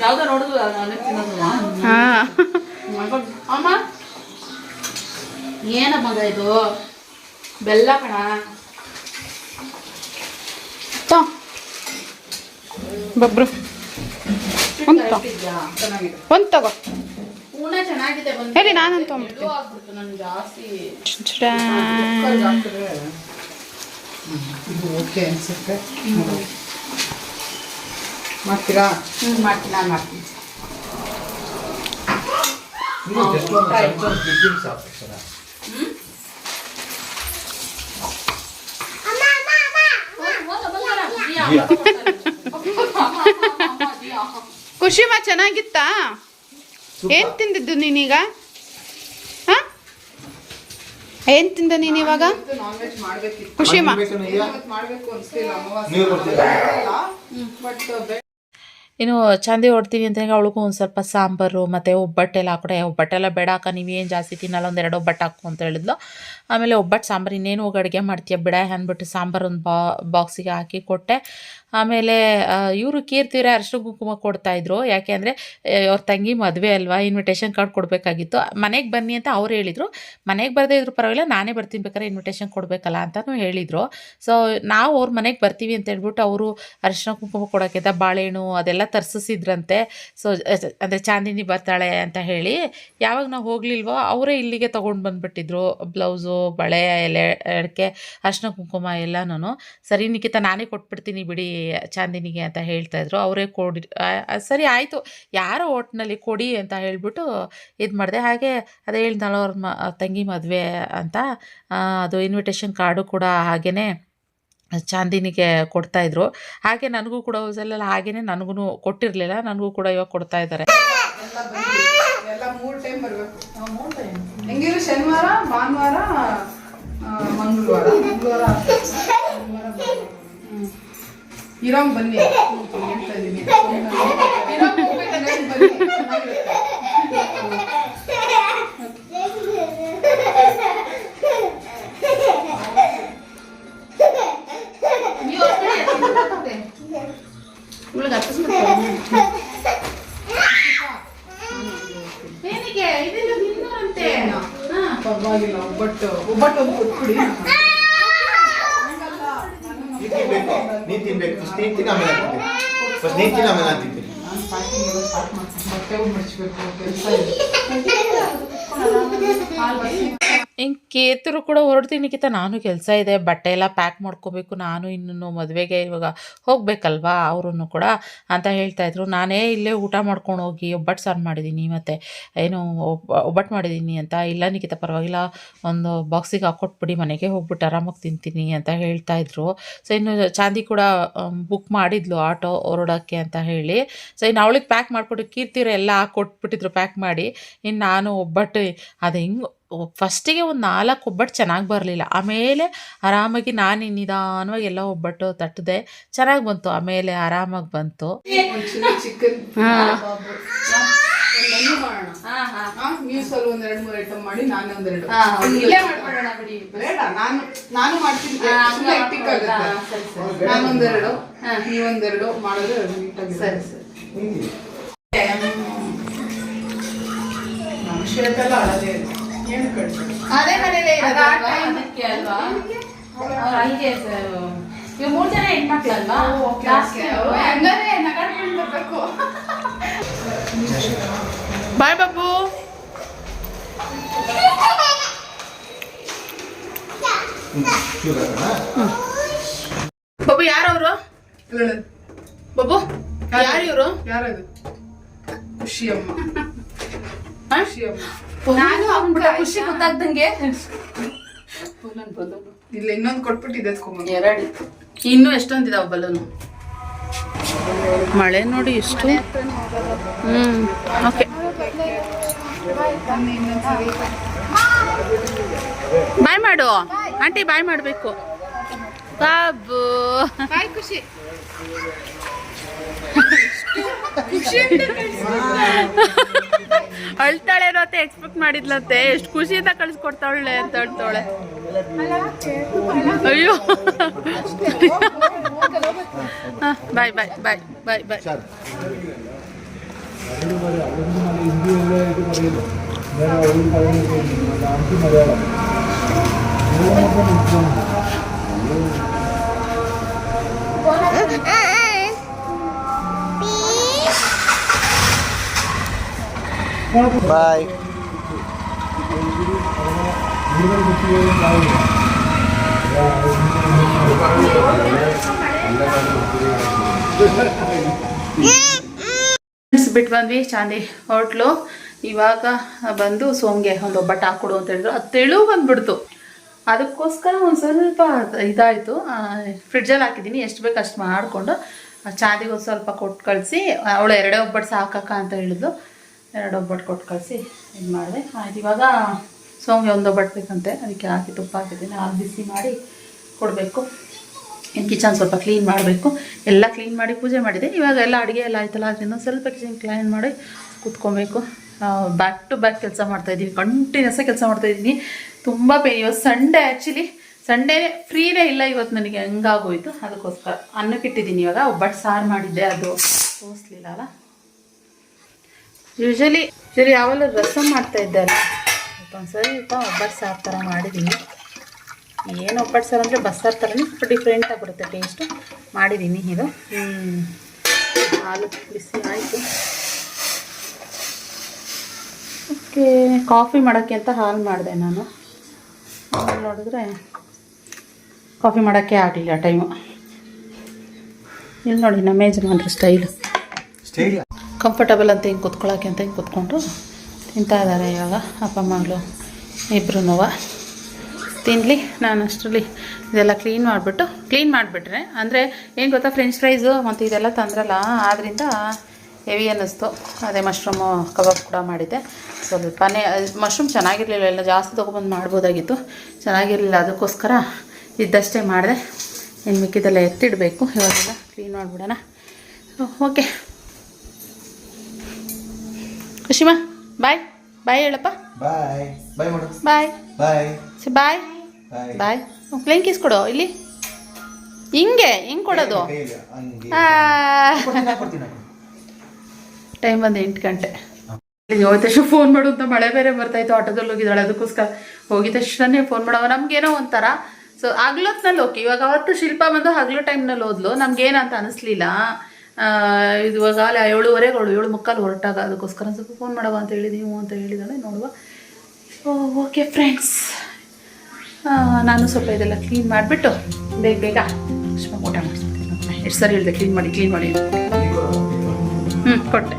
ಯಾವ್ದೋ ನೋಡುದು ನಾನು ತಿನ್ನೋದು. ಹಾ. ಅಮ್ಮ. ಏನ ಮಗ ಇದು? ಬೆಲ್ಲ ಕಣ. ಬಬ್ರು. ಒಂದ್ ತಗೋ. ಒಂದ್ ತಗೋ. ಹೂನ ಚೆನ್ನಾಗಿದೆ ಬಂದು. ಹೇಳಿ ನಾನಂತ ಜಾಸ್ತಿ. ಚ್ಚಾನ್. ಓಕೆ ಅನ್ಸುತ್ತೆ. ಮಾಡ್ತೀರಾ? ಹ್ಞೂ ಮಾಡ್ತೀನಿ ನಾನು ಮಾಡ್ತೀನಿ. ಖುಷಿಮಾ ಚೆನ್ನಾಗಿತ್ತಾ? ಏನ್ ತಿಂದಿದ್ದು ನೀನೀಗ? ಏನ್ ತಿಂದ ನೀನು ಇವಾಗ? ಖುಷಿ ಮಾಡ್ಬೇಕು ಮಾಡ್ಬೇಕಿತ್ತು ಖುಷಿಮಾ ಇನ್ನು ಚಂದಿ ಹೊಡ್ತೀನಿ ಅಂತ ಹೇಳಿ ಅವಳಿಗೂ ಒಂದು ಸ್ವಲ್ಪ ಸಾಂಬಾರು ಮತ್ತು ಒಬ್ಬಟ್ಟೆಲ್ಲ ಹಾಕೊಡೆ ಒಬ್ಬಟ್ಟೆಲ್ಲ ಬೇಡ ಅಕ್ಕ ನೀವೇನು ಜಾಸ್ತಿ ತಿನ್ನಲ್ಲ, ಒಂದು ಎರಡು ಒಬ್ಬಟ್ಟು ಹಾಕು ಅಂತ ಹೇಳಿದ್ಲು. ಆಮೇಲೆ ಒಬ್ಬಟ್ಟು ಸಾಂಬಾರು, ಇನ್ನೇನು ಹೋಗಿ ಅಡುಗೆ ಮಾಡ್ತೀಯ ಬಿಡ ಅಂದ್ಬಿಟ್ಟು ಸಾಂಬಾರು ಒಂದು ಬಾ ಬಾಕ್ಸಿಗೆ ಹಾಕಿ ಕೊಟ್ಟೆ. ಆಮೇಲೆ ಇವರು ಕೀರ್ತಿವ್ರೆ ಅರಶಿನ ಕುಂಕುಮ ಕೊಡ್ತಾಯಿದ್ರು ಯಾಕೆ ಅಂದರೆ ಅವ್ರ ತಂಗಿ ಮದುವೆ ಅಲ್ವಾ ಇನ್ವಿಟೇಷನ್ ಕಾರ್ಡ್ ಕೊಡಬೇಕಾಗಿತ್ತು. ಮನೆಗೆ ಬನ್ನಿ ಅಂತ ಅವ್ರು ಹೇಳಿದರು. ಮನೆಗೆ ಬರದೇ ಇದ್ರು ಪರವಾಗಿಲ್ಲ, ನಾನೇ ಬರ್ತೀನಿ ಬೇಕಾದ್ರೆ ಇನ್ವಿಟೇಷನ್ ಕೊಡಬೇಕಲ್ಲ ಅಂತಲೂ ಹೇಳಿದರು. ಸೊ ನಾವು ಅವ್ರ ಮನೆಗೆ ಬರ್ತೀವಿ ಅಂತ ಹೇಳ್ಬಿಟ್ಟು ಅವರು ಅರಶಿನ ಕುಂಕುಮ ಕೊಡೋಕ್ಕಿಂತ ಬಾಳೆಹಣ್ಣು ಅದೆಲ್ಲ ತರಿಸಿದ್ರಂತೆ ಸೊ, ಅಂದರೆ ಚಾಂದಿನಿ ಬರ್ತಾಳೆ ಅಂತ ಹೇಳಿ, ಯಾವಾಗ ನಾವು ಹೋಗಲಿಲ್ವೋ, ಅವರೇ ಇಲ್ಲಿಗೆ ತೊಗೊಂಡು ಬಂದುಬಿಟ್ಟಿದ್ರು ಬ್ಲೌಸು. ಬಳೆ ಎಲೆ, ಅಡಿಕೆ, ಅರ್ಶಿನ, ಕುಂಕುಮ ಎಲ್ಲನೂ ಸರಿ ನಿಖಿತ, ನಾನೇ ಕೊಟ್ಬಿಡ್ತೀನಿ ಬಿಡಿ ಚಾಂದಿನಿಗೆ ಅಂತ ಹೇಳ್ತಾಯಿದ್ರು ಅವರೇ ಕೊಡಿ ಸರಿ ಆಯಿತು, ಯಾರೋ ಒಟ್ಟಿನಲ್ಲಿ ಕೊಡಿ ಅಂತ ಹೇಳಿಬಿಟ್ಟು ಇದು ಮಾಡಿದೆ. ಹಾಗೆ ಅದೇ ಹೇಳ್ದಲ್ಲ ಅವ್ರ ಮ, ತಂಗಿ ಮದುವೆ ಅಂತ ಅದು ಇನ್ವಿಟೇಷನ್ ಕಾರ್ಡು ಕೂಡ ಹಾಗೇ ಚಾಂದಿನಿಗೆ ಕೊಡ್ತಾಯಿದ್ರು ಹಾಗೆ ನನಗೂ ಕೂಡ ಹೊಸಲೆಲ್ಲ ಹಾಗೇ ನನಗೂ ಕೊಟ್ಟಿರಲಿಲ್ಲ, ನನಗೂ ಕೂಡ ಇವಾಗ ಕೊಡ್ತಾ ಇದ್ದಾರೆ. ಹೆಂಗಿರು ಶನಿವಾರ ಭಾನುವಾರ ಮಂಗಳವಾರ. ಮಂಗಳವಾರ ಇರೋಂಗ್ ಬನ್ನಿ. ಹೇಳ್ತಾ ಇದ್ದೀನಿ ಬನ್ನಿ. ಒಬ್ಬಟ್ಟು ಒಬ್ಬಟ್ಟು ಒಂದು ಕೊಟ್ಬಿಡಿ ನೀನ್ ತಿನ್ಬೇಕು. ನೀನ್ ತಿನ್ಬೇಕು. ಫಸ್ಟ್ ನೀನ್ ತಿನ್ನ ಆಮೇಲೆ ಫಸ್ಟ್ ನೀನ್ ತಿನ್ನ ಆಮೇಲೆ ನಾನು ತಿಂತೀನಿ. ನಾನು ಸ್ಟಾರ್ಟ್ ಮಾಡ್ತೀನಿ. ಬಟ್ಟೆ ಮಡಿಸ್ಬೇಕು ಕೆಲಸ ಕೇತರು ಕೂಡ ಹೊರಡ್ತೀನಿ ನಿಖಿತ. ನಾನು ಕೆಲಸ ಇದೆ, ಬಟ್ಟೆ ಎಲ್ಲ ಪ್ಯಾಕ್ ಮಾಡ್ಕೋಬೇಕು. ನಾನು ಇನ್ನೂ ಮದುವೆಗೆ ಇವಾಗ ಹೋಗಬೇಕಲ್ವಾ ಅವರು ಕೂಡ ಅಂತ ಹೇಳ್ತಾಯಿದ್ರು ನಾನೇ ಇಲ್ಲೇ ಊಟ ಮಾಡ್ಕೊಂಡು ಹೋಗಿ ಒಬ್ಬಟ್ಟು ಸಾರು ಮಾಡಿದ್ದೀನಿ ಮತ್ತು ಏನು ಒಬ್ಬ, ಒಬ್ಬಟ್ಟು ಮಾಡಿದ್ದೀನಿ ಅಂತ ಇಲ್ಲ ನಿಖಿತ, ಪರವಾಗಿಲ್ಲ. ಒಂದು ಬಾಕ್ಸಿಗೆ ಹಾಕ್ಕೊಟ್ಬಿಡಿ ಮನೆಗೆ ಹೋಗ್ಬಿಟ್ಟು ಆರಾಮಾಗಿ ತಿಂತೀನಿ ಅಂತ ಹೇಳ್ತಾಯಿದ್ರು ಸೊ ಇನ್ನು ಚಾಂದಿ ಕೂಡ ಬುಕ್ ಮಾಡಿದ್ಲು ಆಟೋ ಹೊರಡೋಕ್ಕೆ ಅಂತ ಹೇಳಿ. ಸೊ ಇನ್ನು ಅವಳಿಗೆ ಪ್ಯಾಕ್ ಮಾಡಿಕೊಟ್ಟು ಕೀರ್ತಿರ ಎಲ್ಲ ಹಾಕ್ಕೊಟ್ಬಿಟ್ಟಿದ್ರು ಪ್ಯಾಕ್ ಮಾಡಿ. ಇನ್ನು ನಾನು ಒಬ್ಬಟ್ಟು, ಅದು ಹಿಂಗೆ ಫಸ್ಟಿಗೆ ಒಂದು ನಾಲ್ಕು ಒಬ್ಬಟ್ಟು ಚೆನ್ನಾಗಿ ಬರಲಿಲ್ಲ. ಆಮೇಲೆ ಆರಾಮಾಗಿ ನಾನು ನಿಧಾನವಾಗಿ ಎಲ್ಲ ಒಬ್ಬಟ್ಟು ತಟ್ಟಿದೆ. ಚೆನ್ನಾಗಿ ಬಂತು. ಆಮೇಲೆ ಆರಾಮಾಗಿ ಬಂತು. ಚಿಲ್ಲಿ ಚಿಕನ್ ಮೆನು ಮಾಡೋಣ ನ್ಯೂಸ್ ಅಲ್ಲಿ ಒಂದ್ ಎರಡ್ ಮೂರ್ ಐಟಮ್ ಮಾಡಿ ನಾನೇ ಒಂದೆರಡು ಇಲ್ಲೇ ಮಾಡ್ಕೊಳ್ಳೋಣ ಬಿಡಿ. ಬೇಡ ನಾನು ನಾನು ಮಾಡ್ತೀನಿ ಸುಮ್ನೆ hectic ಆಗುತ್ತೆ. ನಾನೊಂದೆರಡು ನೀವೊಂದೆರಡು ಮಾಡಿದ್ರೆ ಸರಿ ಸರಿ. ಅದೇ ಮನೇಲಿ ಅಲ್ವಾ? ಇವು ಮೂರು ಜನ ಹೆಣ್ಮಕ್ಳಲ್ವಾ? ಹಂಗಾರೆ ನಗಾಡ್ಕೊಂಡು ಬರ್ಬೇಕು. ಬಾಯ್ ಬಾಬು. ಬಾಬು ಯಾರವರು? ಬಾಬು ಯಾರು? ಇವರು? ಯಾರದು? ಖುಷಿ ಅಮ್ಮ ಖುಷಿ ಅಮ್ಮ ನಾನು ಖುಷಿ ಗೊತ್ತಾಗ್ದಂಗೆ. ಇಲ್ಲ ಇನ್ನೊಂದು ಕೊಟ್ಬಿಟ್ಟಿದೆ ಎರಡು. ಇನ್ನೂ ಎಷ್ಟೊಂದಿದಾವ ಬಲೂನು? ಮಳೆ ನೋಡಿ ಇಷ್ಟು. ಹ್ಮ್ ಓಕೆ. ಬಾಯ್ ಮಾಡು. ಆಂಟಿ ಬಾಯ್ ಮಾಡಬೇಕು. ಬಾಬು. ಬಾಯ್ ಖುಷಿ. ಅಳ್ತಾಳೇನೋ ಅಂತ ಎಕ್ಸ್ಪೆಕ್ಟ್ ಮಾಡಿದ್ಲಂತೆ. ಎಷ್ಟು ಖುಷಿಯಿಂದ ಕಳಿಸ್ಕೊಡ್ತಾವಳೆ ಅಂತ ಹೇಳ್ತಾಳೆ. ಅಯ್ಯೋ. ಬಾಯ್ ಬಾಯ್ ಬಾಯ್ ಬಾಯ್ ಬಾಯ್ ಬಾಯ್. ಬಿಟ್ಟು ಬಂದ್ವಿ, ಚಾಂದಿ ಹೋಟ್ಲು. ಇವಾಗ ಬಂದು ಸೋಂಗೆ ಒಂದು ಒಬ್ಬಟ್ಟು ಹಾಕ್ಕೊಡು ಅಂತ ಹೇಳಿದ್ರು. ಅದು ತೆಳು ಬಂದ್ಬಿಡ್ತು. ಅದಕ್ಕೋಸ್ಕರ ಒಂದು ಸ್ವಲ್ಪ ಇದಾಯಿತು. ಫ್ರಿಡ್ಜಲ್ಲಿ ಹಾಕಿದ್ದೀನಿ. ಎಷ್ಟು ಬೇಕು ಅಷ್ಟು ಮಾಡಿಕೊಂಡು ಚಾಂದಿಗೆ ಒಂದು ಸ್ವಲ್ಪ ಕೊಟ್ಟು ಕಳಿಸಿ, ಅವಳು ಎರಡೇ ಒಬ್ಬಟ್ಟು ಸಾಕಕ್ಕ ಅಂತ ಹೇಳಿದ್ಲು. ಎರಡು ಒಬ್ಬಟ್ಟು ಕೊಟ್ಟು ಕಳಿಸಿ ಇದು ಮಾಡಿದೆ. ಆಯ್ತು, ಇವಾಗ ಸೋಂಗೆ ಒಂದು ಒಬ್ಬಟ್ಟು ಬೇಕಂತೆ. ಅದಕ್ಕೆ ಹಾಕಿ ತುಪ್ಪ ಹಾಕಿದ್ದೀನಿ. ಹಾಲು ಬಿಸಿ ಮಾಡಿ ಕೊಡಬೇಕು. ಇನ್ನು ಕಿಚನ್ ಸ್ವಲ್ಪ ಕ್ಲೀನ್ ಮಾಡಬೇಕು. ಎಲ್ಲ ಕ್ಲೀನ್ ಮಾಡಿ ಪೂಜೆ ಮಾಡಿದೆ. ಇವಾಗ ಎಲ್ಲ ಅಡುಗೆ ಎಲ್ಲ ಆಯ್ತಲ್ಲ ಅದರಿಂದ ಸ್ವಲ್ಪ ಕಿಚನ್ ಕ್ಲೀನ್ ಮಾಡಿ ಕೂತ್ಕೊಬೇಕು. ಬ್ಯಾಕ್ ಟು ಬ್ಯಾಕ್ ಕೆಲಸ ಮಾಡ್ತಾಯಿದ್ದೀವಿ ಕಂಟಿನ್ಯೂಸ್ ಕೆಲಸ ಮಾಡ್ತಾಯಿದ್ದೀನಿ ತುಂಬ ಪೇ ಇವತ್ತು ಸಂಡೇ ಆ್ಯಕ್ಚುಲಿ ಸಂಡೇ ಫ್ರೀನೇ ಇಲ್ಲ ಇವತ್ತು ನನಗೆ. ಹಂಗಾಗೋಯ್ತು. ಅದಕ್ಕೋಸ್ಕರ ಅನ್ನಕ್ಕೆ ಇಟ್ಟಿದ್ದೀನಿ ಇವಾಗ. ಒಬ್ಬಟ್ಟು ಸಾರು ಮಾಡಿದ್ದೆ. ಅದು ತೋರಿಸ್ಲಿಲ್ಲ ಅಲ್ಲ? ಯೂಶಲಿ ಯೂಶಲಿ ಯಾವಾಗಲೂ ರಸಮ್ ಮಾಡ್ತಾ ಇದ್ದಾರೆ. ಒಂದ್ಸರಿ ಒಂದು ಸ್ವಲ್ಪ ಒಬ್ಬಟ್ಟು ಸಾರು ಥರ ಮಾಡಿದ್ದೀನಿ. ಏನು ಒಬ್ಬಟ್ಟು ಸಾರು ಅಂದರೆ ಬಸ್ಸಾರು ಥರನೇ, ಸ್ವಲ್ಪ ಡಿಫ್ರೆಂಟ್ ಆಗಿಬಿಡುತ್ತೆ ಟೇಸ್ಟು ಮಾಡಿದ್ದೀನಿ ಇದು. ಹಾಲು ಬಿಸಿ ಆಯಿತು. ಓಕೆ ಕಾಫಿ ಮಾಡೋಕ್ಕೆ ಅಂತ ಹಾಲು ಮಾಡಿದೆ ನಾನು. ಹಾಲು ನೋಡಿದ್ರೆ ಕಾಫಿ ಮಾಡೋಕ್ಕೆ ಆಗಲಿಲ್ಲ ಟೈಮು ಇಲ್ಲಿ ನೋಡಿ, ನಮ್ಮ ಯಜಮಾನ್ರ ಸ್ಟೈಲು ಸ್ಟೇಡಿಯಂ ಕಂಫರ್ಟಬಲ್ ಅಂತ ಹಿಂಗೆ ಕುತ್ಕೊಳ್ಳೋಕೆ ಅಂತ ಹಿಂಗೆ ಕುತ್ಕೊಂಡು ತಿಂತಾ ಇದ್ದಾರೆ ಇವಾಗ ಅಪ್ಪ, ಮಗಳು ಇಬ್ಬರು ತಿನ್ನಲಿ ನಾನು ಅಷ್ಟರಲ್ಲಿ ಇದೆಲ್ಲ ಕ್ಲೀನ್ ಮಾಡಿಬಿಟ್ಟು ಕ್ಲೀನ್ ಮಾಡಿಬಿಟ್ರೆ, ಅಂದರೆ ಏನು ಗೊತ್ತಾ ಫ್ರೆಂಚ್ ಫ್ರೈಸು ಮತ್ತು ಇದೆಲ್ಲ ತಂದ್ರಲ್ಲ ಆದ್ದರಿಂದ ಹೆವಿ ಅನ್ನಿಸ್ತು. ಅದೇ ಮಶ್ರೂಮು ಕಬಾಬ್ ಕೂಡ ಮಾಡಿದ್ದೆ. ಸ್ವಲ್ಪನೇ ಮಶ್ರೂಮ್ ಚೆನ್ನಾಗಿರಲಿಲ್ಲ, ಎಲ್ಲ ಜಾಸ್ತಿ ತೊಗೊಬಂದು ಮಾಡ್ಬೋದಾಗಿತ್ತು. ಚೆನ್ನಾಗಿರಲಿಲ್ಲ, ಅದಕ್ಕೋಸ್ಕರ ಇದ್ದಷ್ಟೇ ಮಾಡಿದೆ. ಇನ್ನು ಮಿಕ್ಕಿದೆಲ್ಲ ಎತ್ತಿಡಬೇಕು, ಇವಾಗೆಲ್ಲ ಕ್ಲೀನ್ ಮಾಡಿಬಿಡೋಣ. ಓಕೆ ಖುಷಿಮಾ ಬಾಯ್ ಬಾಯ್ ಹೇಳಪ್ಪ. ಬಾಯ್ ಬಾಯ್ ಮಾಡು. ಬಾಯ್ ಬಾಯ್ ಬಾಯ್ ಪ್ಲೇನ್ ಕಿಸ್ ಕೊಡು ಇಲ್ಲಿ. ಹಿಂಗೆ ಹಿಂಗೆ ಕೊಡೋದು. ಹಂಗೆ ಟೈಮ್ ಬಂದು ಎಂಟು ಗಂಟೆ. ಹೋದ ತಕ್ಷಣ ಫೋನ್ ಮಾಡು ಅಂತ ಮಳೆ ಬೇರೆ ಬರ್ತಾಯಿತ್ತು ಆಟೋದಲ್ಲಿ ಹೋಗಿದ್ದಾಳೆ ಅದಕ್ಕೋಸ್ಕರ ಹೋಗಿದ ತಕ್ಷಣನೇ ಫೋನ್ ಮಾಡವ ನಮ್ಗೇನೋ ಒಂಥರ ಸೊ ಹಗ್ಲೊತ್ನಲ್ಲಿ ಓಕೆ ಇವಾಗ ಅವತ್ತು ಶಿಲ್ಪ ಬಂದು ಹಗ್ಲು ಟೈಮ್ನಲ್ಲಿ ಹೋದ್ಲು ನಮ್ಗೇನಂತ ಅನಿಸ್ಲಿಲ್ಲ. ಇದು ಅಲ್ಲಿ ಏಳುವರೆಗೆ ಅವಳು ಏಳು ಮುಕ್ಕಾಲು ಹೊರಟಾಗ ಅದಕ್ಕೋಸ್ಕರ ಸ್ವಲ್ಪ ಫೋನ್ ಮಾಡವ ಅಂತ ಹೇಳಿ, ನೀವು ಅಂತ ಹೇಳಿದಾಳೆ, ನೋಡುವ. ಓಕೆ ಫ್ರೆಂಡ್ಸ್ ನಾನು ಸ್ವಲ್ಪ ಇದೆಲ್ಲ ಕ್ಲೀನ್ ಮಾಡಿಬಿಟ್ಟು ಬೇಗ ಬೇಗ ಊಟ ಮಾಡಿಸ್ತೀನಿ ಎಷ್ಟು ಸರಿ, ಹೇಳಿದೆ ಕ್ಲೀನ್ ಮಾಡಿ ಕ್ಲೀನ್ ಮಾಡಿ. ಹ್ಞೂ ಕೊಟ್ಟೆ.